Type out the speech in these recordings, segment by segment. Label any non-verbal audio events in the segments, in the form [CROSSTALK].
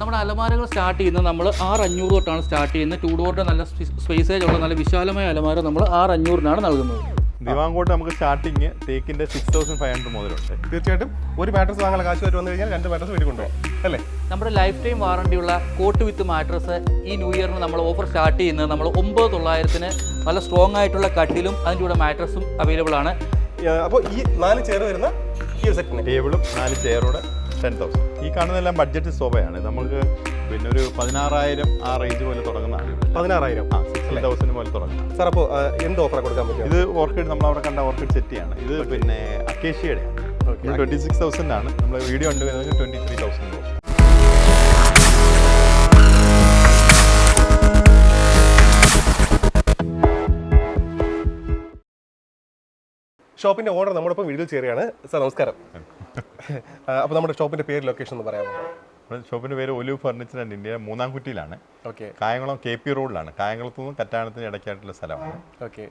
നമ്മുടെ അലമാരകൾ സ്റ്റാർട്ട് ചെയ്യുന്നത് നമ്മൾ ആറ് അഞ്ഞൂറ് തൊട്ടാണ് സ്റ്റാർട്ട് ചെയ്യുന്നത്. ടൂ ഡോറിന്റെ നല്ല സ്പേസേജ് ഉള്ള നല്ല വിശാലമായ അലമാര നമ്മൾ ആറ് അഞ്ഞൂറിനാണ് നൽകുന്നത്. ദിവാങ്കോട്ട് നമുക്ക് സ്റ്റാർട്ടിങ് തേക്കിന്റെ സിക്സ് തൗസൻഡ് ഫൈവ് ഹൺഡ്രഡ് മുതലുണ്ട്. തീർച്ചയായിട്ടും ഒരു മാട്രസ് വാങ്ങാൻ കാശ് വരെ വന്നു കഴിഞ്ഞാൽ രണ്ട് മാട്രസ് വീട്ടിൽ കൊണ്ടുപോകും. അല്ലേ? നമ്മുടെ ലൈഫ് ടൈം വാറണ്ടിയുള്ള കോട്ട് വിത്ത് മാട്രസ് ഈ ന്യൂ ഇയറിന് നമ്മൾ ഓഫർ സ്റ്റാർട്ട് ചെയ്യുന്നത് നമ്മൾ ഒമ്പത് തൊള്ളായിരത്തിന് നല്ല സ്ട്രോങ് ആയിട്ടുള്ള കട്ടിലും അതിന്റെ കൂടെ മാട്രസും അവൈലബിൾ ആണ്. അപ്പോൾ ഈ നാല് ചെയർ വരുന്ന ഈ ഒരു സെറ്റിന് ടേബിളും നാല് ചെയറോടെ ടെൻ തൗസൻഡ് ഈ കാണുന്നതെല്ലാം ബഡ്ജറ്റ് സോഫയാണ്. നമുക്ക് പിന്നെ ഒരു പതിനാറായിരം ആ റേഞ്ച് പോലെ തുടങ്ങുന്നതാണ്. പതിനാറായിരം. ആ സിക്സ്റ്റി തൗസൻഡ് പോലെ തുടങ്ങുന്നത് സാർ അപ്പോൾ എന്ത് ഓഫറാണ് കൊടുക്കാൻ പറ്റും? ഇത് ഓർക്കിഡ് നമ്മൾ അവിടെ കണ്ട ഓർക്കിഡ് സെറ്റിയാണ്. ഇത് പിന്നെ അക്കേഷ്യയുടെ ട്വന്റി സിക്സ് തൗസൻഡ് ആണ്. നമ്മൾ വീഡിയോ ഉണ്ട് വരുന്നത് ട്വന്റി ത്രീ തൗസൻഡ് ഷോപ്പിന്റെ ഓണർ നമ്മളിപ്പോൾ വീഡിയോ ചേരുകയാണ്. സാർ നമസ്കാരം. അപ്പോൾ നമ്മുടെ ഷോപ്പിന്റെ പേര് ലൊക്കേഷൻ എന്ന് പറയാമോ? നമ്മുടെ ഷോപ്പിന്റെ പേര് ഒലിവ് ഫർണിച്ചർ ആൻഡ് ഇന്ത്യ മൂന്നാം കുറ്റിയിലാണ് ഓക്കെ. കായംകുളം കെ പി റോഡിലാണ്. കായംകുളത്തു നിന്നും കറ്റാണത്തിന് ഇടയ്ക്കായിട്ടുള്ള സ്ഥലമാണ്. ഓക്കെ.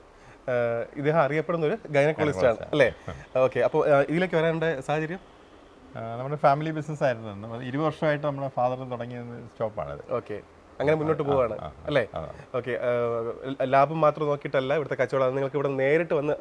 ഇദ്ദേഹം അറിയപ്പെടുന്ന ഒരു ഗൈനക്കോളജിസ്റ്റ് ആണ് അല്ലേ? ഓക്കെ. അപ്പോൾ ഇതിലേക്ക് വരാനുള്ള സാഹചര്യം? നമ്മുടെ ഫാമിലി ബിസിനസ് ആയിരുന്നു. ഇരുപത് വർഷമായിട്ട് നമ്മുടെ ഫാദർ തുടങ്ങിയ സ്റ്റോപ്പാണത്. ഓക്കെ. അങ്ങനെ മുന്നോട്ട് പോവാണ്. അല്ലേ? ഓക്കെ ലാഭം മാത്രം നോക്കിയിട്ടല്ല ഇവിടുത്തെ കച്ചവടം. നിങ്ങൾക്ക് ഇവിടെ നേരിട്ട് വന്ന്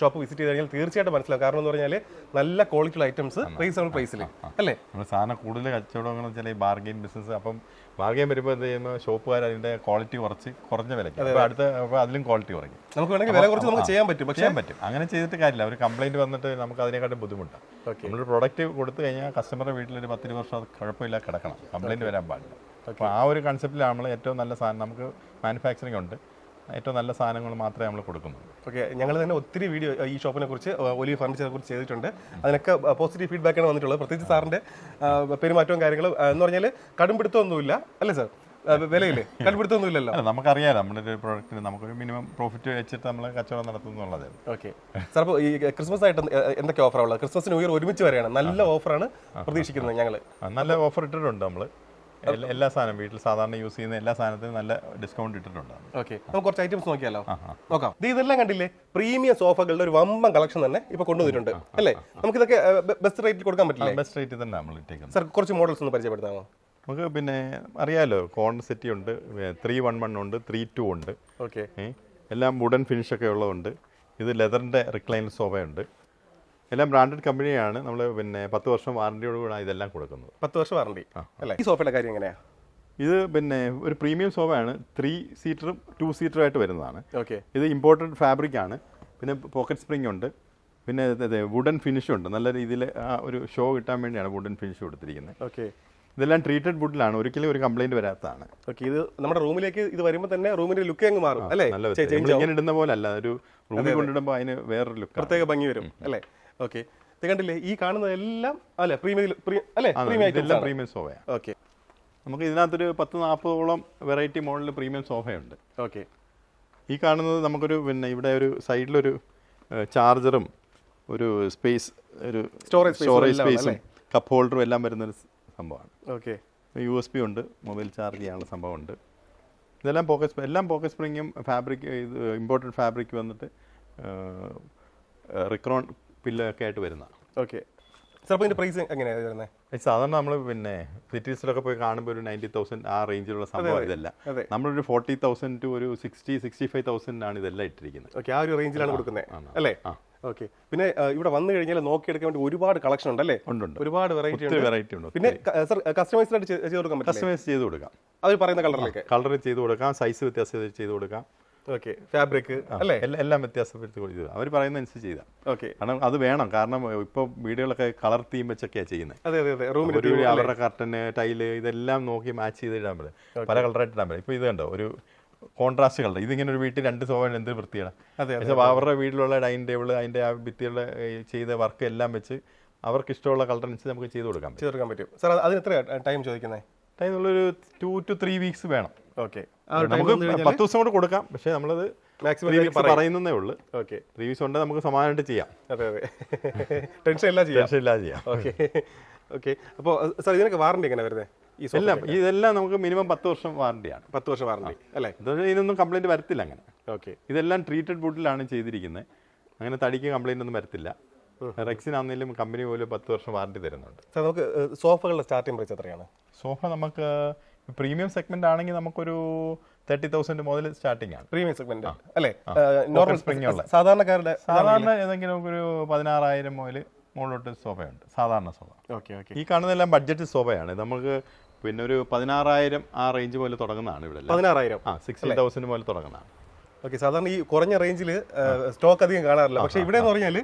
ഷോപ്പ് വിസിറ്റ് ചെയ്ത് കഴിഞ്ഞാൽ തീർച്ചയായിട്ടും മനസ്സിലാവും. കാരണം എന്ന് പറഞ്ഞാൽ നല്ല ക്വാളിറ്റി ഐറ്റംസ് റീസണബിൾ പ്രൈസിൽ അല്ലേ? നമ്മൾ സാധനം കൂടുതൽ കച്ചവടം വെച്ചാൽ ഈ ബാർഗെയിൻ ബിസിനസ് അപ്പം ബാർഗെയിൻ വരുമ്പോൾ എന്ത് ചെയ്യുമ്പോൾ ഷോപ്പുകാർ അതിന്റെ ക്വാളിറ്റി കുറച്ച് കുറഞ്ഞ വിലയ്ക്ക്. അപ്പോൾ അടുത്ത അപ്പോൾ അതിലും ക്വാളിറ്റി കുറയ്ക്കും. നമുക്ക് വേണമെങ്കിൽ വില കുറച്ച് നമുക്ക് ചെയ്യാൻ പറ്റും. ചെയ്യാൻ പറ്റും. അങ്ങനെ ചെയ്തിട്ട് കാര്യമില്ല. ഒരു കംപ്ലൈന്റ് വന്നിട്ട് നമുക്ക് അതിനെക്കാട്ടും ബുദ്ധിമുട്ടാണ്. നമ്മളൊരു പ്രൊഡക്റ്റ് കൊടുത്തു കഴിഞ്ഞാൽ കസ്റ്റമറുടെ വീട്ടിൽ ഒരു പത്തിരു വർഷം അത് കുഴപ്പമില്ല കിടക്കണം. കംപ്ലൈന്റ് വരാൻ പാടില്ല. അപ്പോൾ ആ ഒരു കൺസെപ്റ്റിലാണ് നമ്മൾ ഏറ്റവും നല്ല സാധനം. നമുക്ക് മാനുഫാക്ചറിങ് ഉണ്ട്. ഏറ്റവും നല്ല സാധനങ്ങൾ മാത്രമേ നമ്മൾ കൊടുക്കുന്നുള്ളൂ. ഓക്കെ ഞങ്ങൾ തന്നെ ഒത്തിരി വീഡിയോ ഈ ഷോപ്പിനെ കുറിച്ച് ഒലിവ് ഫർണിച്ചറിനെ കുറിച്ച് ചെയ്തിട്ടുണ്ട്. അതിനൊക്കെ പോസിറ്റീവ് ഫീഡ്ബാക്കാണ് വന്നിട്ടുള്ളത്. പ്രത്യേകിച്ച് സാറിന്റെ പെരുമാറ്റവും കാര്യങ്ങളും എന്ന് പറഞ്ഞാൽ കടുംപിടുത്തമൊന്നുമില്ല അല്ലേ സാർ? വിലയില്ലേ? [LAUGHS] കടുംപിടുത്തമൊന്നുമില്ലല്ലോ അല്ല നമുക്കറിയാം നമ്മുടെ ഒരു പ്രോഡക്റ്റിന് നമുക്കൊരു മിനിമം പ്രോഫിറ്റ് വെച്ചിട്ട് നമ്മൾ കച്ചവടം നടത്തുന്നുള്ളത് ഓക്കെ സാർ അപ്പോൾ ഈ ക്രിസ്മസ് ആയിട്ട് എന്തൊക്കെ ഓഫറാണ് ഉള്ളത്? ക്രിസ്മസ് ന്യൂ ഇയർ ഒരുമിച്ച് വരെയാണ്. നല്ല ഓഫറാണ് പ്രതീക്ഷിക്കുന്നത് ഞങ്ങൾ നല്ല ഓഫർ ഇട്ടിട്ടുണ്ട് നമ്മൾ എല്ലാ സാധനം വീട്ടിൽ സാധാരണ യൂസ് ചെയ്യുന്ന എല്ലാ സാധനത്തിനും നല്ല ഡിസ്കൗണ്ട് ഇട്ടിട്ടുണ്ട് ഓക്കെ നമുക്ക് കുറച്ച് ഐറ്റംസ് നോക്കിയാലോ? നോക്കാം. ഇത് ഇതെല്ലാം കണ്ടില്ലേ? പ്രീമിയം സോഫകളുടെ ഒരു വമ്പൻ കളക്ഷൻ തന്നെ ഇപ്പൊ കൊണ്ടുവന്നിട്ടുണ്ട്. അല്ലേ? നമുക്ക് ഇതൊക്കെ ബെസ്റ്റ് റേറ്റിൽ കൊടുക്കാൻ പറ്റില്ല? ബെസ്റ്റ് റേറ്റിൽ തന്നെ നമ്മൾ ഇട്ടേക്കുന്നത്. സാർ കുറച്ച് മോഡൽസ് ഒന്ന് പരിചയപ്പെടുത്താമോ? നമുക്ക് പിന്നെ അറിയാലോ കോൺ സെറ്റി ഉണ്ട് ത്രീ വൺ വൺ ഉണ്ട് ത്രീ ടു ഉണ്ട്. ഓക്കെ എല്ലാം വുഡൻ ഫിനിഷ് ഒക്കെ ഉള്ളതുണ്ട്. ഇത് ലെതറിന്റെ റിക്ലൈൻ സോഫയുണ്ട് എല്ലാം ബ്രാൻഡഡ് കമ്പനിയാണ്. നമ്മൾ പിന്നെ പത്ത് വർഷം വാറണ്ടിയോട് കൂടെ ഇതെല്ലാം കൊടുക്കുന്നത്. പത്ത് വർഷം വാറണ്ടി. അല്ലേ? ഈ സോഫയുടെ കാര്യം എങ്ങനെയാ? ഇത് പിന്നെ ഒരു പ്രീമിയം സോഫയാണ്. ത്രീ സീറ്ററും ടു സീറ്ററും ആയിട്ട് വരുന്നതാണ്. ഓക്കെ. ഇത് ഇമ്പോർട്ടന്റ് ഫാബ്രിക് ആണ് പിന്നെ പോക്കറ്റ് സ്പ്രിംഗ് ഉണ്ട്. പിന്നെ വുഡൻ ഫിനിഷും ഉണ്ട്. നല്ല രീതിയിൽ ആ ഒരു ഷോ കിട്ടാൻ വേണ്ടിയാണ് വുഡൻ ഫിനിഷ് കൊടുത്തിരിക്കുന്നത്. ഓക്കെ. ഇതെല്ലാം ട്രീറ്റഡ് വുഡിലാണ് ഒരിക്കലും ഒരു കംപ്ലൈന്റ് വരാത്തതാണ്. ഓക്കെ ഇത് നമ്മുടെ റൂമിലേക്ക് ഇത് വരുമ്പോൾ തന്നെ റൂമിന്റെ ലുക്ക് അങ്ങ് മാറും അല്ലേ. ഇങ്ങനെ ഇടുന്ന പോലെ അല്ല ഒരു റൂമിൽ കൊണ്ടിടുമ്പോൾ അതിന് വേറൊരു ലുക്ക് പ്രത്യേക ഭംഗി വരും അല്ലേ? ഓക്കെ ഇത് കണ്ടില്ലേ? ഈ കാണുന്നതെല്ലാം അല്ലെ പ്രീമിയം അല്ലേ പ്രീമിയം പ്രീമിയം സോഫയാണ് ഓക്കെ നമുക്ക് ഇതിനകത്തൊരു പത്ത് നാൽപ്പതോളം വെറൈറ്റി മോഡൽ പ്രീമിയം സോഫയുണ്ട് ഓക്കെ ഈ കാണുന്നത് നമുക്കൊരു പിന്നെ ഇവിടെ ഒരു സൈഡിലൊരു ചാർജറും ഒരു സ്പേസ് ഒരു സ്റ്റോറേജ് സ്റ്റോറേജ് സ്പേസും കപ്പ് ഹോൾഡറും എല്ലാം വരുന്നൊരു സംഭവമാണ്. ഓക്കെ യു എസ് പി ഉണ്ട് മൊബൈൽ ചാർജ് ചെയ്യാനുള്ള സംഭവമുണ്ട്. ഇതെല്ലാം പോക്കറ്റ് എല്ലാം പോക്കറ്റ് സ്പ്രിങ്ങും ഫാബ്രിക് ഇത് ഇമ്പോർട്ടഡ് ഫാബ്രിക് വന്നിട്ട് റിക്രോൺ പില്ലൊക്കെ ആയിട്ട് വരുന്ന. ഓക്കെ. ചിലപ്പോൾ ഇതിന്റെ ഇതിന്റെ പ്രൈസ് എങ്ങനെയാണ് വരുന്നത് സാധാരണ നമ്മൾ പിന്നെ സിറ്റീസിലൊക്കെ പോയി കാണുമ്പോൾ ഒരു നയന്റി തൗസൻഡ് ആ റേഞ്ചിലുള്ള സംഭവം ഇതല്ല. നമ്മളൊരു ഫോർട്ടി തൗസൻഡ് ടു ഒരു സിക്സ്റ്റി സിക്സ്റ്റി ഫൈവ് തൗസൻഡ് ആണ് ഇതെല്ലാം ഇട്ടിരിക്കുന്നത്. ഓക്കെ ആ ഒരു റേഞ്ചിലാണ് കൊടുക്കുന്നത് അല്ലേ. ഓക്കെ. പിന്നെ ഇവിടെ വന്നു കഴിഞ്ഞാൽ നോക്കിയെടുക്കാൻ വേണ്ടി ഒരുപാട് കളക്ഷൻ ഉണ്ട് അല്ലേ ഉണ്ട്. ഒരുപാട് വെറൈറ്റി വെറൈറ്റി ഉണ്ട്. പിന്നെ സർ കസ്റ്റമൈസ്ഡ് ആയിട്ട് ചെയ്ത് കൊടുക്കാൻ കസ്റ്റമൈസ് ചെയ്ത് കൊടുക്കാം. അവർ പറയുന്ന കളറിലേക്ക് കളർ ചെയ്ത് കൊടുക്കാം സൈസ് വ്യത്യാസം ചെയ്ത് കൊടുക്കാം. ഓക്കെ ഫാബ്രിക് അല്ലേ? എല്ലാം വ്യത്യാസപ്പെടുത്തി ചെയ്തു അവർ പറയുന്ന അനുസരിച്ച് ചെയ്താൽ ഓക്കെ കാരണം അത് വേണം. കാരണം ഇപ്പോൾ വീടുകളൊക്കെ കളർ തീം വെച്ചൊക്കെയാണ് ചെയ്യുന്നത് അതെ അതെ അതെ. റൂമിൽ ഒരു അവരുടെ കർട്ടന് ടൈൽ ഇതെല്ലാം നോക്കി മാച്ച് ചെയ്ത് ഇടാൻ പറ്റും പല കളറായിട്ട് ഇടാൻ പറ്റും. ഇപ്പോൾ ഇത് കണ്ടോ? ഒരു കോൺട്രാസ്റ്റ് കളർ ഇതിങ്ങനെ ഒരു വീട്ടിൽ രണ്ട് സോഫ എന്ത് വൃത്തിയാണ്? അതെ, പക്ഷേ അവരുടെ വീട്ടിലുള്ള ഡൈനിങ് ടേബിൾ അതിന്റെ ആ ഭിത്തിയുള്ള ചെയ്ത വർക്ക് എല്ലാം വെച്ച് അവർക്ക് ഇഷ്ടമുള്ള കളർ അനുസരിച്ച് നമുക്ക് ചെയ്ത് കൊടുക്കാം ചെയ്ത് കൊടുക്കാൻ പറ്റും. സാർ അതിന് എത്ര ടൈം ചോദിക്കുന്നത് ടൈം ഉള്ളൊരു ടു ടു ത്രീ വീക്സ് വേണം. ഓക്കെ. നമുക്ക് പത്ത് ദിവസം കൂടെ കൊടുക്കാം. പക്ഷേ നമ്മളത് മാക്സിമം പറയുന്നേ ഉള്ളൂ. ഓക്കെ. റിവ്യൂസ് ഉണ്ടെങ്കിൽ നമുക്ക് സമാനമായിട്ട് ചെയ്യാം. അതെ അതെ. ടെൻഷൻ ഇല്ല ചെയ്യാം. ടെൻഷൻ ഇല്ലാതെ ചെയ്യാം. ഓക്കെ ഓക്കെ അപ്പോൾ സാർ ഇതിനൊക്കെ വാറണ്ടി എങ്ങനെ വരുന്നത് എല്ലാം ഇതെല്ലാം നമുക്ക് മിനിമം പത്ത് വർഷം വാറണ്ടിയാണ് പത്ത് വർഷം വാറണ്ടി അല്ലേ? ഇതിനൊന്നും കംപ്ലൈന്റ് വരത്തില്ല അങ്ങനെ. ഓക്കെ ഇതെല്ലാം ട്രീറ്റഡ് ബൂട്ടിലാണ് ചെയ്തിരിക്കുന്നത് അങ്ങനെ തടിക്ക് കംപ്ലൈന്റ് ഒന്നും വരത്തില്ല. റെക്സിനാണെങ്കിലും കമ്പനി പോലും പത്ത് വർഷം വാറണ്ടി തരുന്നുണ്ട്. സാർ നമുക്ക് സോഫകളുടെ സ്റ്റാർട്ടിംഗ് പ്രൈസ് എത്രയാണ്? സോഫ നമുക്ക് പ്രീമിയം സെഗ്മെന്റ് ആണെങ്കിൽ നമുക്കൊരു തേർട്ടി തൗസൻഡ് മുതൽ സ്റ്റാർട്ടിംഗ് ആണ്. Premium segment. അല്ലേ? നോർമൽ സ്പ്രിംഗ് ഉള്ള. സാധാരണക്കാരുടെ സാധാരണ ഏതെങ്കിലും ഒരു പതിനാറായിരം മുതൽ മുകളിലോട്ട് സോഫയുണ്ട്. സാധാരണ സോഫ. Okay okay. ഈ കാണുന്നതെല്ലാം ബഡ്ജറ്റ് സോഫയാണ്. നമുക്ക് പിന്നെ ഒരു പതിനാറായിരം ആ റേഞ്ച് പോലെ തുടങ്ങുന്നതാണ് ഇവിടെ. പതിനാറായിരം. ആ സിക്സ്റ്റി തൗസൻഡ് പോലെ തുടങ്ങുന്നതാണ്. ഓക്കെ സാധാരണ ഈ കുറഞ്ഞ റേഞ്ചിൽ സ്റ്റോക്ക് അധികം കാണാറില്ല. പക്ഷെ ഇവിടെ എന്ന് പറഞ്ഞാൽ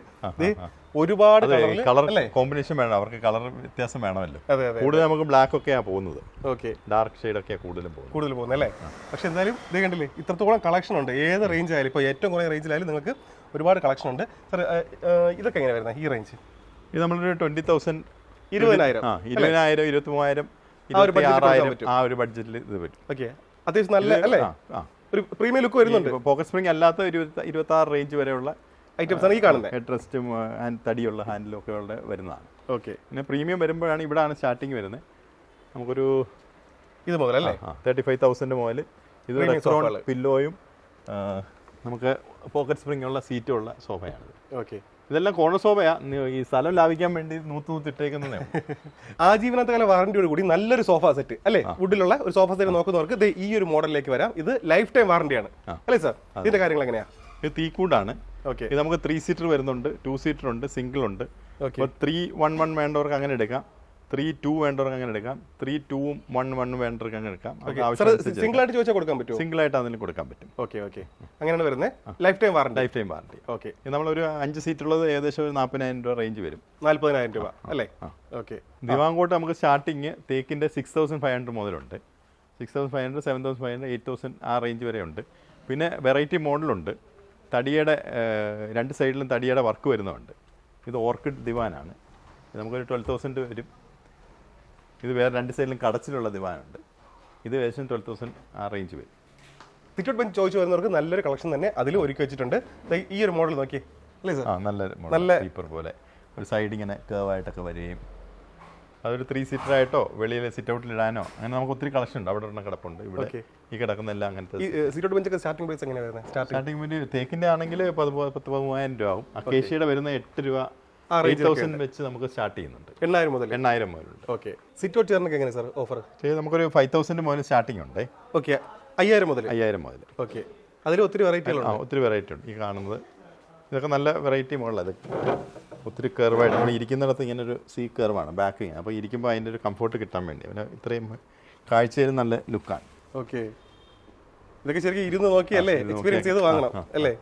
ഒരുപാട് കളർ കോമ്പിനേഷൻ വേണം. അവർക്ക് കളർ വ്യത്യാസം വേണമല്ലോ. കൂടുതൽ നമുക്ക് ബ്ലാക്ക് ഒക്കെയാണ് പോകുന്നത്. ഓക്കെ. ഡാർക്ക് ഷെയ്ഡ് ഒക്കെ കൂടുതലും പോകും കൂടുതൽ പോകുന്നത് അല്ലേ? പക്ഷെ എന്തായാലും ഇത് കണ്ടില്ലേ ഇത്രത്തോളം കളക്ഷൻ ഉണ്ട്. ഏത് റേഞ്ച് ആയാലും ഇപ്പോൾ ഏറ്റവും കുറഞ്ഞ റേഞ്ചിലായാലും നിങ്ങൾക്ക് ഒരുപാട് കളക്ഷൻ ഉണ്ട്. സർ ഇതൊക്കെ എങ്ങനെ വരുന്നത്? ഈ റേഞ്ച് ഇത് നമ്മളൊരു ട്വന്റി തൗസൻഡ് ഇരുപതിനായിരം ആ ഇരുപതിനായിരം ഇരുപത്തി മൂവായിരം ആ ഒരു ആറായിരം. ആ ബഡ്ജറ്റിൽ ഇത് പറ്റും. ഓക്കെ. അത്യാവശ്യം നല്ല അല്ലേ? ആ. ഒരു പ്രീമിയം ലുക്ക് വരുന്നുണ്ട്. പോക്കറ്റ് സ്പ്രിംഗ് അല്ലാത്ത ഇരുപത്തി ഇരുപത്തി ആറ് റേഞ്ച് വരെയുള്ള ഐറ്റംസ് ആണ് ഈ കാണുന്നത് ഹെഡ് റെസ്റ്റും ഹാൻഡ് തടിയുള്ള ഹാൻഡിലും ഒക്കെ ഉള്ള വരുന്നതാണ്. ഓക്കെ പിന്നെ പ്രീമിയം വരുമ്പോഴാണ് ഇവിടെയാണ് സ്റ്റാർട്ടിങ് വരുന്നത് നമുക്കൊരു ഇത് മുതൽ അല്ലേ തേർട്ടി ഫൈവ് തൗസൻഡ് മുതൽ ഇത്. പില്ലോയും നമുക്ക് പോക്കറ്റ് സ്പ്രിംഗ് ഉള്ള സീറ്റുള്ള സോഫയാണ് ഓക്കെ ഇതെല്ലാം കോണ സോഫയാ. ഈ സ്ഥലം ലാഭിക്കാൻ വേണ്ടി നൂത്ത് നൂത്ത് [LAUGHS] ആ ജീവനത്തെ കാല വാറന്റിയോട് കൂടി നല്ലൊരു സോഫ സെറ്റ് അല്ലേ? വുഡിലുള്ള ഒരു സോഫ സെറ്റ് നോക്കുന്നവർക്ക് ഈ ഒരു മോഡലിലേക്ക് വരാം. ഇത് ലൈഫ് ടൈം വാറന്റിയാണ് അല്ലേ സാർ ഇതിന്റെ കാര്യങ്ങൾ എങ്ങനെയാ? ഇത് തീക്കൂടാണ് ഓക്കെ ഇത് നമുക്ക് ത്രീ സീറ്റർ വരുന്നുണ്ട് ടു സീറ്റർ ഉണ്ട് സിംഗിൾ ഉണ്ട്. ത്രീ വൺ വൺ വേണ്ടവർക്ക് അങ്ങനെ എടുക്കാം. ത്രീ ടു വേണ്ടവർക്ക് അങ്ങനെ എടുക്കാം. ത്രീ ടൂവും വൺ വൺ വേണ്ടവർക്ക് അങ്ങനെ എടുക്കാം. സിംഗിൾ ആയിട്ട് ചോദിച്ചാൽ കൊടുക്കാൻ പറ്റും സിംഗിൾ ആയിട്ട് അതിന് കൊടുക്കാൻ പറ്റും. ഓക്കെ ഓക്കെ അങ്ങനെയാണ് വരുന്നത്. Life time warranty life time warranty okay നമ്മൾ നമ്മളൊരു അഞ്ച് സീറ്റ് ഉള്ളത് ഏകദേശം ഒരു നാൽപ്പതിനായിരം രൂപ റേഞ്ച് വരും. നാല്പതിനായിരം രൂപ അല്ലേ? ഓക്കെ ദിവാങ്കോട്ട് നമുക്ക് സ്റ്റാർട്ടിങ് തേക്കിന്റെ six thousand five hundred മുതലുണ്ട്. Six thousand five hundred seven thousand five hundred eight thousand ആ റേഞ്ച് വരെ ഉണ്ട്. പിന്നെ വെറൈറ്റി മോഡലുണ്ട് തടിയുടെ രണ്ട് സൈഡിലും തടിയുടെ വർക്ക് വരുന്നുണ്ട് ഇത് ഓർക്കിഡ് ദിവാനാണ്. നമുക്കൊരു ട്വൽവ് തൗസൻഡ് വരും. ഇത് വേറെ രണ്ട് സൈഡിലും കടച്ചിലുള്ള ദിവാനുണ്ട്. ഇത് ഏകദേശം ട്വൽവ് തൗസൻഡ് ആ റേഞ്ച് വരും. സിറ്റോട്ട് ബെഞ്ച് ചോദിച്ചു വരുന്നവർക്ക് നല്ലൊരു കളക്ഷൻ തന്നെ അതിൽ ഒരുക്കി വെച്ചിട്ടുണ്ട്. ഈ ഒരു മോഡൽ നോക്കി. അല്ലേ സാർ ആ നല്ല നല്ല- സ്ലീപ്പർ പോലെ. ഒരു സൈഡ് ഇങ്ങനെ കേവായിട്ടൊക്കെ വരികയും അതൊരു ത്രീ സീറ്റർ ആയിട്ടോ വെളിയിൽ സിറ്റ് ഔട്ടിൽ ഇടാനോ അങ്ങനെ നമുക്ക് ഒത്തിരി കളക്ഷൻ ഉണ്ട്. അവിടെ ഒരെണ്ണം കിടപ്പുണ്ട്. ഇവിടെ ഈ ഈ കിടക്കുന്നെല്ലാം അങ്ങനത്തെ സീറ്റ് സിറ്റോട്ട് ബെഞ്ചൊക്കെ സ്റ്റാർട്ടിംഗ് പ്രൈസ് എങ്ങനെയാണ് സ്റ്റാർട്ടിംഗ് വേണ്ടി തേക്കിന്റെ ആണെങ്കിൽ പത്ത് പത്ത് പതിമൂവായിരം രൂപ ആവും. അക്കേഷ്യയുടെ വരുന്ന എട്ട് രൂപ തൗസൻഡ് വെച്ച് നമുക്ക് സ്റ്റാർട്ട് ചെയ്യുന്നുണ്ട്. എണ്ണായിരം മുതൽ എണ്ണായിരം മുതലുണ്ട് ഓക്കെ സിറ്റോട്ട് ചേർന്നൊക്കെ എങ്ങനെ സാർ ഓഫർ നമുക്കൊരു ഫൈവ് തൗസൻഡ് മുതൽ സ്റ്റാർട്ടിംഗ് ഉണ്ട്. ഓക്കെ അയ്യായിരം മുതൽ അയ്യായിരം മുതൽ ഓക്കെ അതിൽ ഒത്തിരി വെറൈറ്റികളുണ്ട് ഒത്തിരി വെറൈറ്റി ഉണ്ട്. ഈ കാണുന്നത് ഇതൊക്കെ നല്ല വെറൈറ്റി മുകളിലാണ് ഒത്തിരി കർവായിട്ട് നമ്മൾ ഇരിക്കുന്നിടത്ത് ഇങ്ങനെ ഒരു സീ കർവാണ് ബാക്ക് ഇങ്ങനെ. അപ്പോൾ ഇരിക്കുമ്പോൾ അതിന്റെ ഒരു കംഫോർട്ട് കിട്ടാൻ വേണ്ടി. പിന്നെ ഇത്രയും കാഴ്ചയിൽ നല്ല ലുക്കാണ് ഓക്കെ ഇതൊക്കെ ശരിക്കും ഇരുന്ന് നോക്കിയല്ലേ? എക്സ്പീരിയൻസ് ചെയ്ത് വാങ്ങണം അല്ലേ.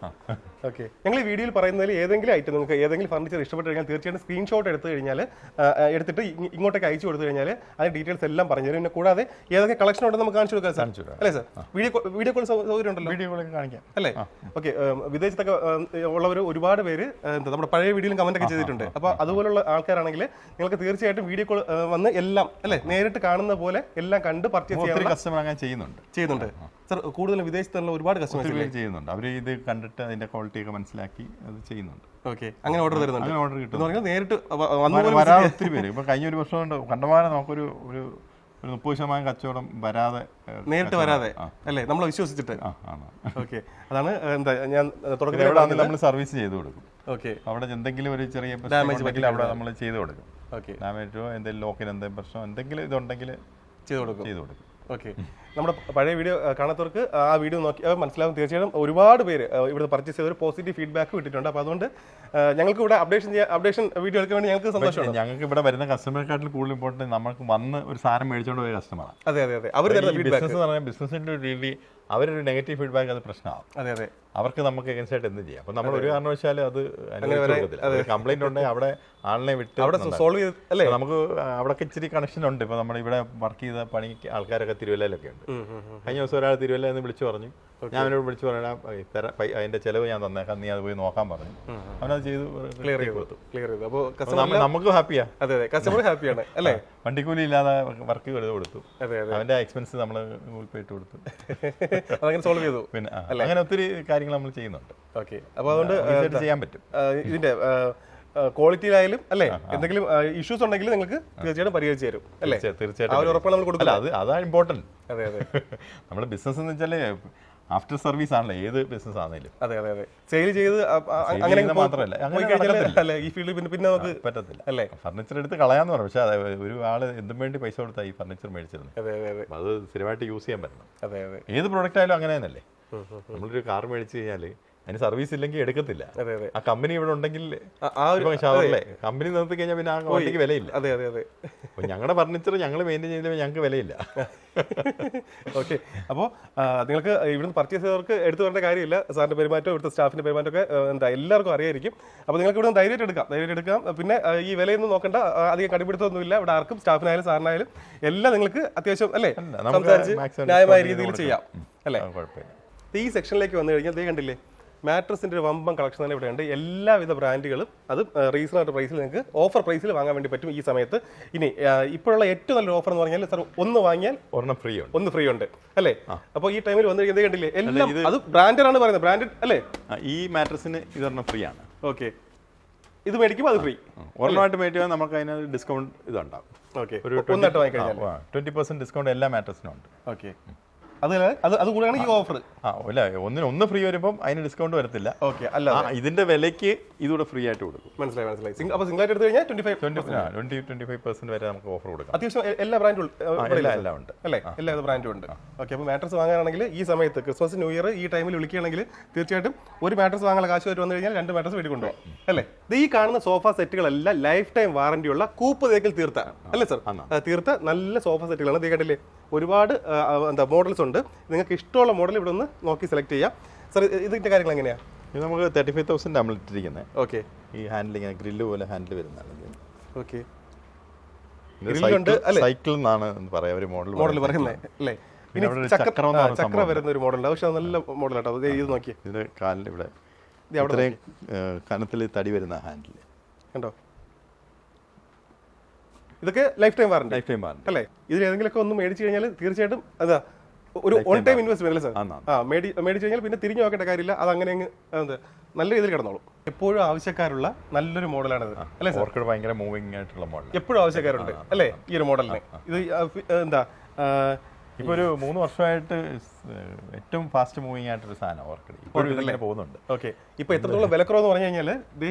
ഓക്കെ ഞങ്ങൾ ഈ വീഡിയോയിൽ പറയുന്നതിൽ ഏതെങ്കിലും ഐറ്റം നിങ്ങൾക്ക് ഏതെങ്കിലും ഫർണിച്ചർ ഇഷ്ടപ്പെട്ട് കഴിഞ്ഞാൽ തീർച്ചയായിട്ടും സ്ക്രീൻഷോട്ട് എടുത്തു കഴിഞ്ഞാൽ എടുത്തിട്ട് ഇങ്ങോട്ടേക്ക് അയച്ചു കൊടുത്തു കഴിഞ്ഞാൽ അതിന്റെ ഡീറ്റെയിൽസ് എല്ലാം പറഞ്ഞു തരും. പിന്നെ കൂടാതെ ഏതൊക്കെ കളക്ഷൻ ഉണ്ടെന്ന് നമുക്ക് കാണിച്ചു കൊടുക്കാൻ സാധിച്ചു അല്ലേ sir video call video call സൗകര്യം ഉണ്ടല്ലോ? വീഡിയോ കോളൊക്കെ കാണിക്കാം. അല്ലേ? ഓക്കെ വിദേശത്തൊക്കെ ഉള്ളവർ ഒരുപാട് പേര് എന്താ നമ്മുടെ പഴയ വീഡിയോയിലും കമന്റ് ഒക്കെ ചെയ്തിട്ടുണ്ട്. അപ്പോൾ അതുപോലുള്ള ആൾക്കാരാണെങ്കിൽ നിങ്ങൾക്ക് തീർച്ചയായിട്ടും വീഡിയോ കോൾ വന്ന് എല്ലാം അല്ലേ നേരിട്ട് കാണുന്ന പോലെ എല്ലാം കണ്ട് പർച്ചേസ് ചെയ്യാൻ കസ്റ്റമർ അങ്ങനെ ചെയ്യുന്നുണ്ട്. ചെയ്യുന്നുണ്ട്. സർ കൂടുതലും വിദേശത്തുള്ള ഒരുപാട് കസ്റ്റമേഴ്സ് ചെയ്യുന്നുണ്ട്. അവർ ഇത് കണ്ടിട്ട് അതിന്റെ ക്വാളിറ്റി ഒക്കെ മനസ്സിലാക്കി അത് ചെയ്യുന്നുണ്ട്. ഓക്കെ. അങ്ങനെ ഓർഡർ തരുന്നുണ്ട്. അങ്ങനെ ഓർഡർ കിട്ടും നേരിട്ട് വരാതെ ഒത്തിരി പേര്. ഇപ്പൊ കഴിഞ്ഞ ഒരു വർഷം കൊണ്ട് കണ്ടമാനം നമുക്കൊരു ഒരു ഒരു മുപ്പത് ശതമാനം കച്ചവടം വരാതെ നേരിട്ട് വരാതെ. അല്ലേ? നമ്മൾ വിശ്വസിച്ചിട്ട്. ഓക്കെ. അതാണ് എന്താ ഞാൻ തുടക്കത്തിൽ നമ്മൾ സർവീസ് ചെയ്തു കൊടുക്കും. ഓക്കെ. അവിടെ എന്തെങ്കിലും ഒരു ചെറിയ ഡാമേജ് അവിടെ നമ്മൾ ചെയ്തു കൊടുക്കും. ഓക്കെ. ഡാമേജോ എന്തെങ്കിലും ലോക്കിന് എന്തെങ്കിലും പ്രശ്നം എന്തെങ്കിലും ഇതുണ്ടെങ്കിൽ ചെയ്ത് കൊടുക്കും. ചെയ്തു കൊടുക്കും. ഓക്കെ. നമ്മുടെ പഴയ വീഡിയോ കാണാത്തവർക്ക് ആ വീഡിയോ നോക്കി മനസ്സിലാവും തീർച്ചയായും ഒരുപാട് പേര് ഇവിടെ പർച്ചേസ് ചെയ്ത ഒരു പോസിറ്റീവ് ഫീഡ്ബാക്ക് കിട്ടിയിട്ടുണ്ട് അപ്പോൾ അതുകൊണ്ട് ഞങ്ങൾക്ക് ഇവിടെ അപ്ഡേഷൻ ചെയ്യാൻ അപ്ഡേഷൻ വീഡിയോ എടുക്കാൻ വേണ്ടി ഞങ്ങൾക്ക് സന്തോഷമാണ് ഞങ്ങൾക്ക് ഇവിടെ വരുന്ന കസ്റ്റമറെക്കാട്ടിൽ കൂടുതൽ ഇമ്പോർട്ടന്റ് നമുക്ക് വന്ന് ഒരു സാധനം മേടിച്ചുകൊണ്ട് പോയ കസ്റ്റമർ അതെ അതെ അതെ. അവർ ബിസിനസ് എന്ന് പറഞ്ഞാൽ ബിസിനസിന്റെ ഒരു രീതി അവരൊരു നെഗറ്റീവ് ഫീഡ്ബാക്ക് അത് പ്രശ്നമാവും. അതെ അതെ. അവർക്ക് നമുക്ക് എഗൻസ്റ്റ് ആയിട്ട് എന്ത് ചെയ്യാം? അപ്പൊ നമ്മൾ ഒരു കാരണവശാലും അത് കംപ്ലൈന്റ് ഉണ്ടെങ്കിൽ അവിടെ ആളിനെ വിട്ട് അവിടെ സോൾവ് ചെയ്ത് അല്ലേ? നമുക്ക് അവിടെ ഇച്ചിരി കണക്ഷൻ ഉണ്ട്. ഇപ്പൊ നമ്മുടെ ഇവിടെ വർക്ക് ചെയ്ത പണിക്ക് ആൾക്കാരൊക്കെ തിരുവല്ലയിലൊക്കെ ഉണ്ട്. ഉം. കഴിഞ്ഞ ദിവസം ഒരാൾ തിരുവല്ല എന്ന് വിളിച്ചു പറഞ്ഞു. ഞാൻ അവനോട് വിളിച്ചു പറഞ്ഞു അതിന്റെ ചെലവ് ഞാൻ തന്നേക്കാം നീ അത് പോയി നോക്കാൻ പറഞ്ഞു. അവനത് ചെയ്തു ക്ലിയർ ചെയ്ത് കൊടുത്തു. ക്ലിയർ ചെയ്തു. അപ്പോൾ നമുക്ക് ഹാപ്പിയാ. അതെ അതെ. കസ്റ്റമർ ഹാപ്പിയാണ് അല്ലേ? വണ്ടിക്കൂലി ഇല്ലാതെ വർക്ക് ചെയ്ത് കൊടുത്തു. അവന്റെ എക്സ്പെൻസ് നമ്മൾ ഗൂഗിൾ പേ ഇട്ട് കൊടുത്തു. [LAUGHS] അതങ്ങനെ സോൾവ് ചെയ്തു. പിന്നെ അങ്ങനെ ഒത്തിരി കാര്യങ്ങൾ നമ്മൾ ചെയ്യുന്നുണ്ട്. ഓക്കെ അപ്പോൾ അതുകൊണ്ട് ചെയ്യാൻ പറ്റും. ഇതിന്റെ ക്വാളിറ്റിയിലായാലും അല്ലേ? എന്തെങ്കിലും ഇഷ്യൂസ് ഉണ്ടെങ്കിൽ നിങ്ങൾക്ക് തീർച്ചയായിട്ടും പരിഹരിച്ചു തരും അല്ലേ? തീർച്ചയായും- തീർച്ചയായിട്ടും ഉറപ്പാണ് നമ്മൾ അത് അതാണ് ഇമ്പോർട്ടന്റ് അതെ അതെ. [LAUGHS] നമ്മുടെ ബിസിനസ് എന്ന് വെച്ചാൽ ആഫ്റ്റർ സർവീസ് ആണല്ലോ ഏത് ബിസിനസ് ആണെങ്കിലും. അതെ അതെ അതെ. സെയിൽ ചെയ്ത് അങ്ങനെ മാത്രമല്ല, അങ്ങനെ ഈ ഫീൽഡിൽ പിന്നെ പിന്നെ നമുക്ക് പറ്റത്തില്ല. അല്ലേ? ഫർണിച്ചർ എടുത്ത് കളയാന്ന് പറഞ്ഞു പക്ഷെ അതെ ഒരു ആൾ എന്തും വേണ്ടി പൈസ കൊടുത്താൽ ഈ ഫർണിച്ചർ മേടിച്ചിരുന്നു അതെ അതെ അത്. സ്ഥിരമായിട്ട് യൂസ് ചെയ്യാൻ പറ്റണം. അതെ അതെ. ഏത് പ്രോഡക്റ്റ് ആയാലും അങ്ങനെ തന്നെയല്ലേ നമ്മളൊരു കാർ മേടിച്ചു കഴിഞ്ഞാൽ അതിന് സർവീസ് ഇല്ലെങ്കിൽ എടുക്കത്തില്ല. ആ കമ്പനി ഇവിടെ ഉണ്ടെങ്കിൽ ആ- ഒരു കമ്പനി നിർത്തി കഴിഞ്ഞാൽ പിന്നെ ആ വണ്ടിക്ക് വിലയില്ല. അതെ അതെ അതെ. ഞങ്ങളുടെ ഫർണിച്ചർ ഞങ്ങൾ മെയിന്റെയിൻ ചെയ്തപ്പോൾ ഞങ്ങൾക്ക് വിലയില്ല. ഓക്കെ അപ്പോൾ നിങ്ങൾക്ക് ഇവിടുന്ന് പർച്ചേസ് ചെയ്തവർക്ക് എടുത്തു വരേണ്ട കാര്യമില്ല. സാറിന്റെ പെരുമാറ്റം ഇവിടുത്തെ സ്റ്റാഫിന്റെ പെരുമാറ്റമൊക്കെ എന്താ എല്ലാവർക്കും അറിയായിരിക്കും. അപ്പോൾ നിങ്ങൾക്ക് ഇവിടെ ധൈര്യമായിട്ട് എടുക്കാം. ധൈര്യമായിട്ട് എടുക്കാം. പിന്നെ ഈ വിലയൊന്നും നോക്കണ്ട. അധികം കടുപിടുത്തമൊന്നുമില്ല. ഇവിടെ ആർക്കും സ്റ്റാഫിനായാലും സാറിനായാലും എല്ലാം നിങ്ങൾക്ക് അത്യാവശ്യം അല്ലേ? സംസാരിച്ച് ന്യായമായ രീതിയിൽ ചെയ്യാം. അല്ലേ? ഈ സെക്ഷനിലേക്ക് വന്നു കഴിഞ്ഞാൽ ദേ കണ്ടില്ലേ? മാട്രസിന്റെ ഒരു വമ്പം കളക്ഷൻ തന്നെ ഇവിടെ ഉണ്ട് എല്ലാവിധ ബ്രാൻഡുകളും അത് റീസണബിൾ പ്രൈസിൽ നിങ്ങൾക്ക് ഓഫർ പ്രൈസിൽ വാങ്ങാൻ വേണ്ടി പറ്റും ഈ സമയത്ത്. ഇനി ഇപ്പോഴുള്ള ഏറ്റവും നല്ലൊരു ഓഫർ എന്ന് പറഞ്ഞാൽ സാർ ഒന്ന് വാങ്ങിയാൽ ഒരെണ്ണം ഫ്രീ ഉണ്ട്. ഒന്ന് ഫ്രീ ഉണ്ട്. അല്ലേ? അപ്പോൾ ഈ ടൈമിൽ വന്നു കഴിഞ്ഞാൽ കണ്ടില്ലേ? എല്ലാം അത് ബ്രാൻഡഡ് ആണ് പറയുന്നത്. ബ്രാൻഡ് അല്ലേ? ഈ മാട്രസിന് ഇതൊരെണ്ണം ഫ്രീ ആണ്. ഓക്കെ ഇത് മേടിക്കുമ്പോൾ അത് ഫ്രീ ഒരെണ്ണമായിട്ട് മേടിച്ചാൽ നമുക്ക് അതിന് ഡിസ്കൗണ്ട് ഇതുണ്ടാവും. ഓക്കെ ഒരു ട്വന്റി പെർസെന്റ് ഡിസ്കൗണ്ട് എല്ലാ മാട്രസിനും ഉണ്ട്. ഓക്കെ അത് അത് അത് കൂടെയാണ് ഈ ഓഫർ ആ ഇല്ല ഒന്നിന് ഒന്ന് ഫ്രീ വരുമ്പോൾ അതിന് ഡിസ്കൗണ്ട് വരത്തില്ല. ഓക്കെ അല്ല ഇതിന്റെ വിലയ്ക്ക് ഇതുകൂടെ ഫ്രീ ആയിട്ട് കൊടുക്കും. മനസ്സിലായി മനസ്സിലായി. സിംഗ് അപ്പോൾ സിംഗിളായിട്ട് എടുത്തു കഴിഞ്ഞാൽ twenty five twenty twenty five percent വരെ നമുക്ക് ഓഫർ കൊടുക്കാം. അത്യാവശ്യം എല്ലാ ബ്രാൻഡും എല്ലാം ഉണ്ട്. അല്ലേ? എല്ലാ ബ്രാൻഡും ഉണ്ട്. ഓക്കെ അപ്പോൾ മാട്രസ് വാങ്ങാനാണെങ്കിൽ ഈ സമയത്ത് ക്രിസ്മസ് ന്യൂ ഇയർ ഈ ടൈമിൽ വിളിക്കുകയാണെങ്കിൽ തീർച്ചയായിട്ടും ഒരു മാട്രസ് വാങ്ങാനുള്ള കാശ് വരെ വന്നു കഴിഞ്ഞാൽ രണ്ട് മാട്രസ് വീട്ടിൽ കൊണ്ടുപോകും. അല്ലേ? ഇത് ഈ കാണുന്ന സോഫ സെറ്റുകളെല്ലാം ലൈഫ് ടൈം വാറന്റി ഉള്ള കൂപ്പ് തേക്കിൽ തീർത്ത. അല്ലേ സർ തീർത്ത നല്ല സോഫ സെറ്റുകളാണ് ദേ കണ്ടില്ലേ? ഒരുപാട് എന്താ മോഡൽസ് ഉണ്ട്. നിങ്ങൾക്ക് ഇഷ്ടമുള്ള മോഡൽ ഇവിടെ നിന്ന് നോക്കി സെലക്ട് ചെയ്യാം. സർ ഇതിന്റെ കാര്യങ്ങൾ എങ്ങനെയാണ് ഇത് നമുക്ക് തേർട്ടി ഫൈവ് തൗസൻഡ് നമ്മൾ ഇട്ടിരിക്കുന്നത് ഓക്കെ ഈ ഹാൻഡിൽ ഇങ്ങനെ ഗ്രില്ല് പോലെ ഹാൻഡിൽ വരുന്നതാണ്. ഓക്കെ സൈക്കിൾ എന്നാണ് പറയാ. ഒരു മോഡൽ മോഡൽ പറയുന്നത്. അല്ലേ? ഇനി ചക്ര വരുന്ന ഒരു മോഡൽ പക്ഷെ നല്ല ദേ ഇത് നോക്കിയേ. ഇതിന്റെ കാലിൽ ഇവിടെ ഇത്രയും കനത്തിൽ തടി വരുന്ന ഹാൻഡിൽ കണ്ടോ? ഇതൊക്കെ life time warranty life time warranty അല്ലേ? ഇതിൽ ഏതെങ്കിലുമൊക്കെ ഒന്ന് മേടിച്ചു കഴിഞ്ഞാൽ തീർച്ചയായിട്ടും അതാ ഒരു ഓൺ ടൈം ഇൻവെസ്റ്റ്മെന്റ് അല്ലേ സാർ? മേടിച്ചു കഴിഞ്ഞാൽ പിന്നെ തിരിഞ്ഞു നോക്കേണ്ട കാര്യമില്ല. അത് അങ്ങനെ അങ്ങ് നല്ല രീതിയിൽ കിടന്നോളും. എപ്പോഴും ആവശ്യക്കാരുള്ള നല്ലൊരു മോഡലാണിത്. അല്ലേ ഓർക്കിഡ് ഭയങ്കര മൂവിങ് ആയിട്ടുള്ള മോഡൽ എപ്പോഴും ആവശ്യക്കാരുണ്ട് അല്ലേ? ഈ ഒരു മോഡലിന്. ഇത് എന്താ ഇപ്പൊ ഒരു മൂന്ന് വർഷമായിട്ട് ഏറ്റവും ഫാസ്റ്റ് മൂവിങ് ആയിട്ടൊരു സാധനം ഓർക്കിഡ്. ഇപ്പോഴും ഇതിങ്ങനെ പോകുന്നുണ്ട്. ഓക്കെ. ഇപ്പൊ എത്രത്തോളം വിലക്കുറവെന്ന് പറഞ്ഞു കഴിഞ്ഞാൽ ദേ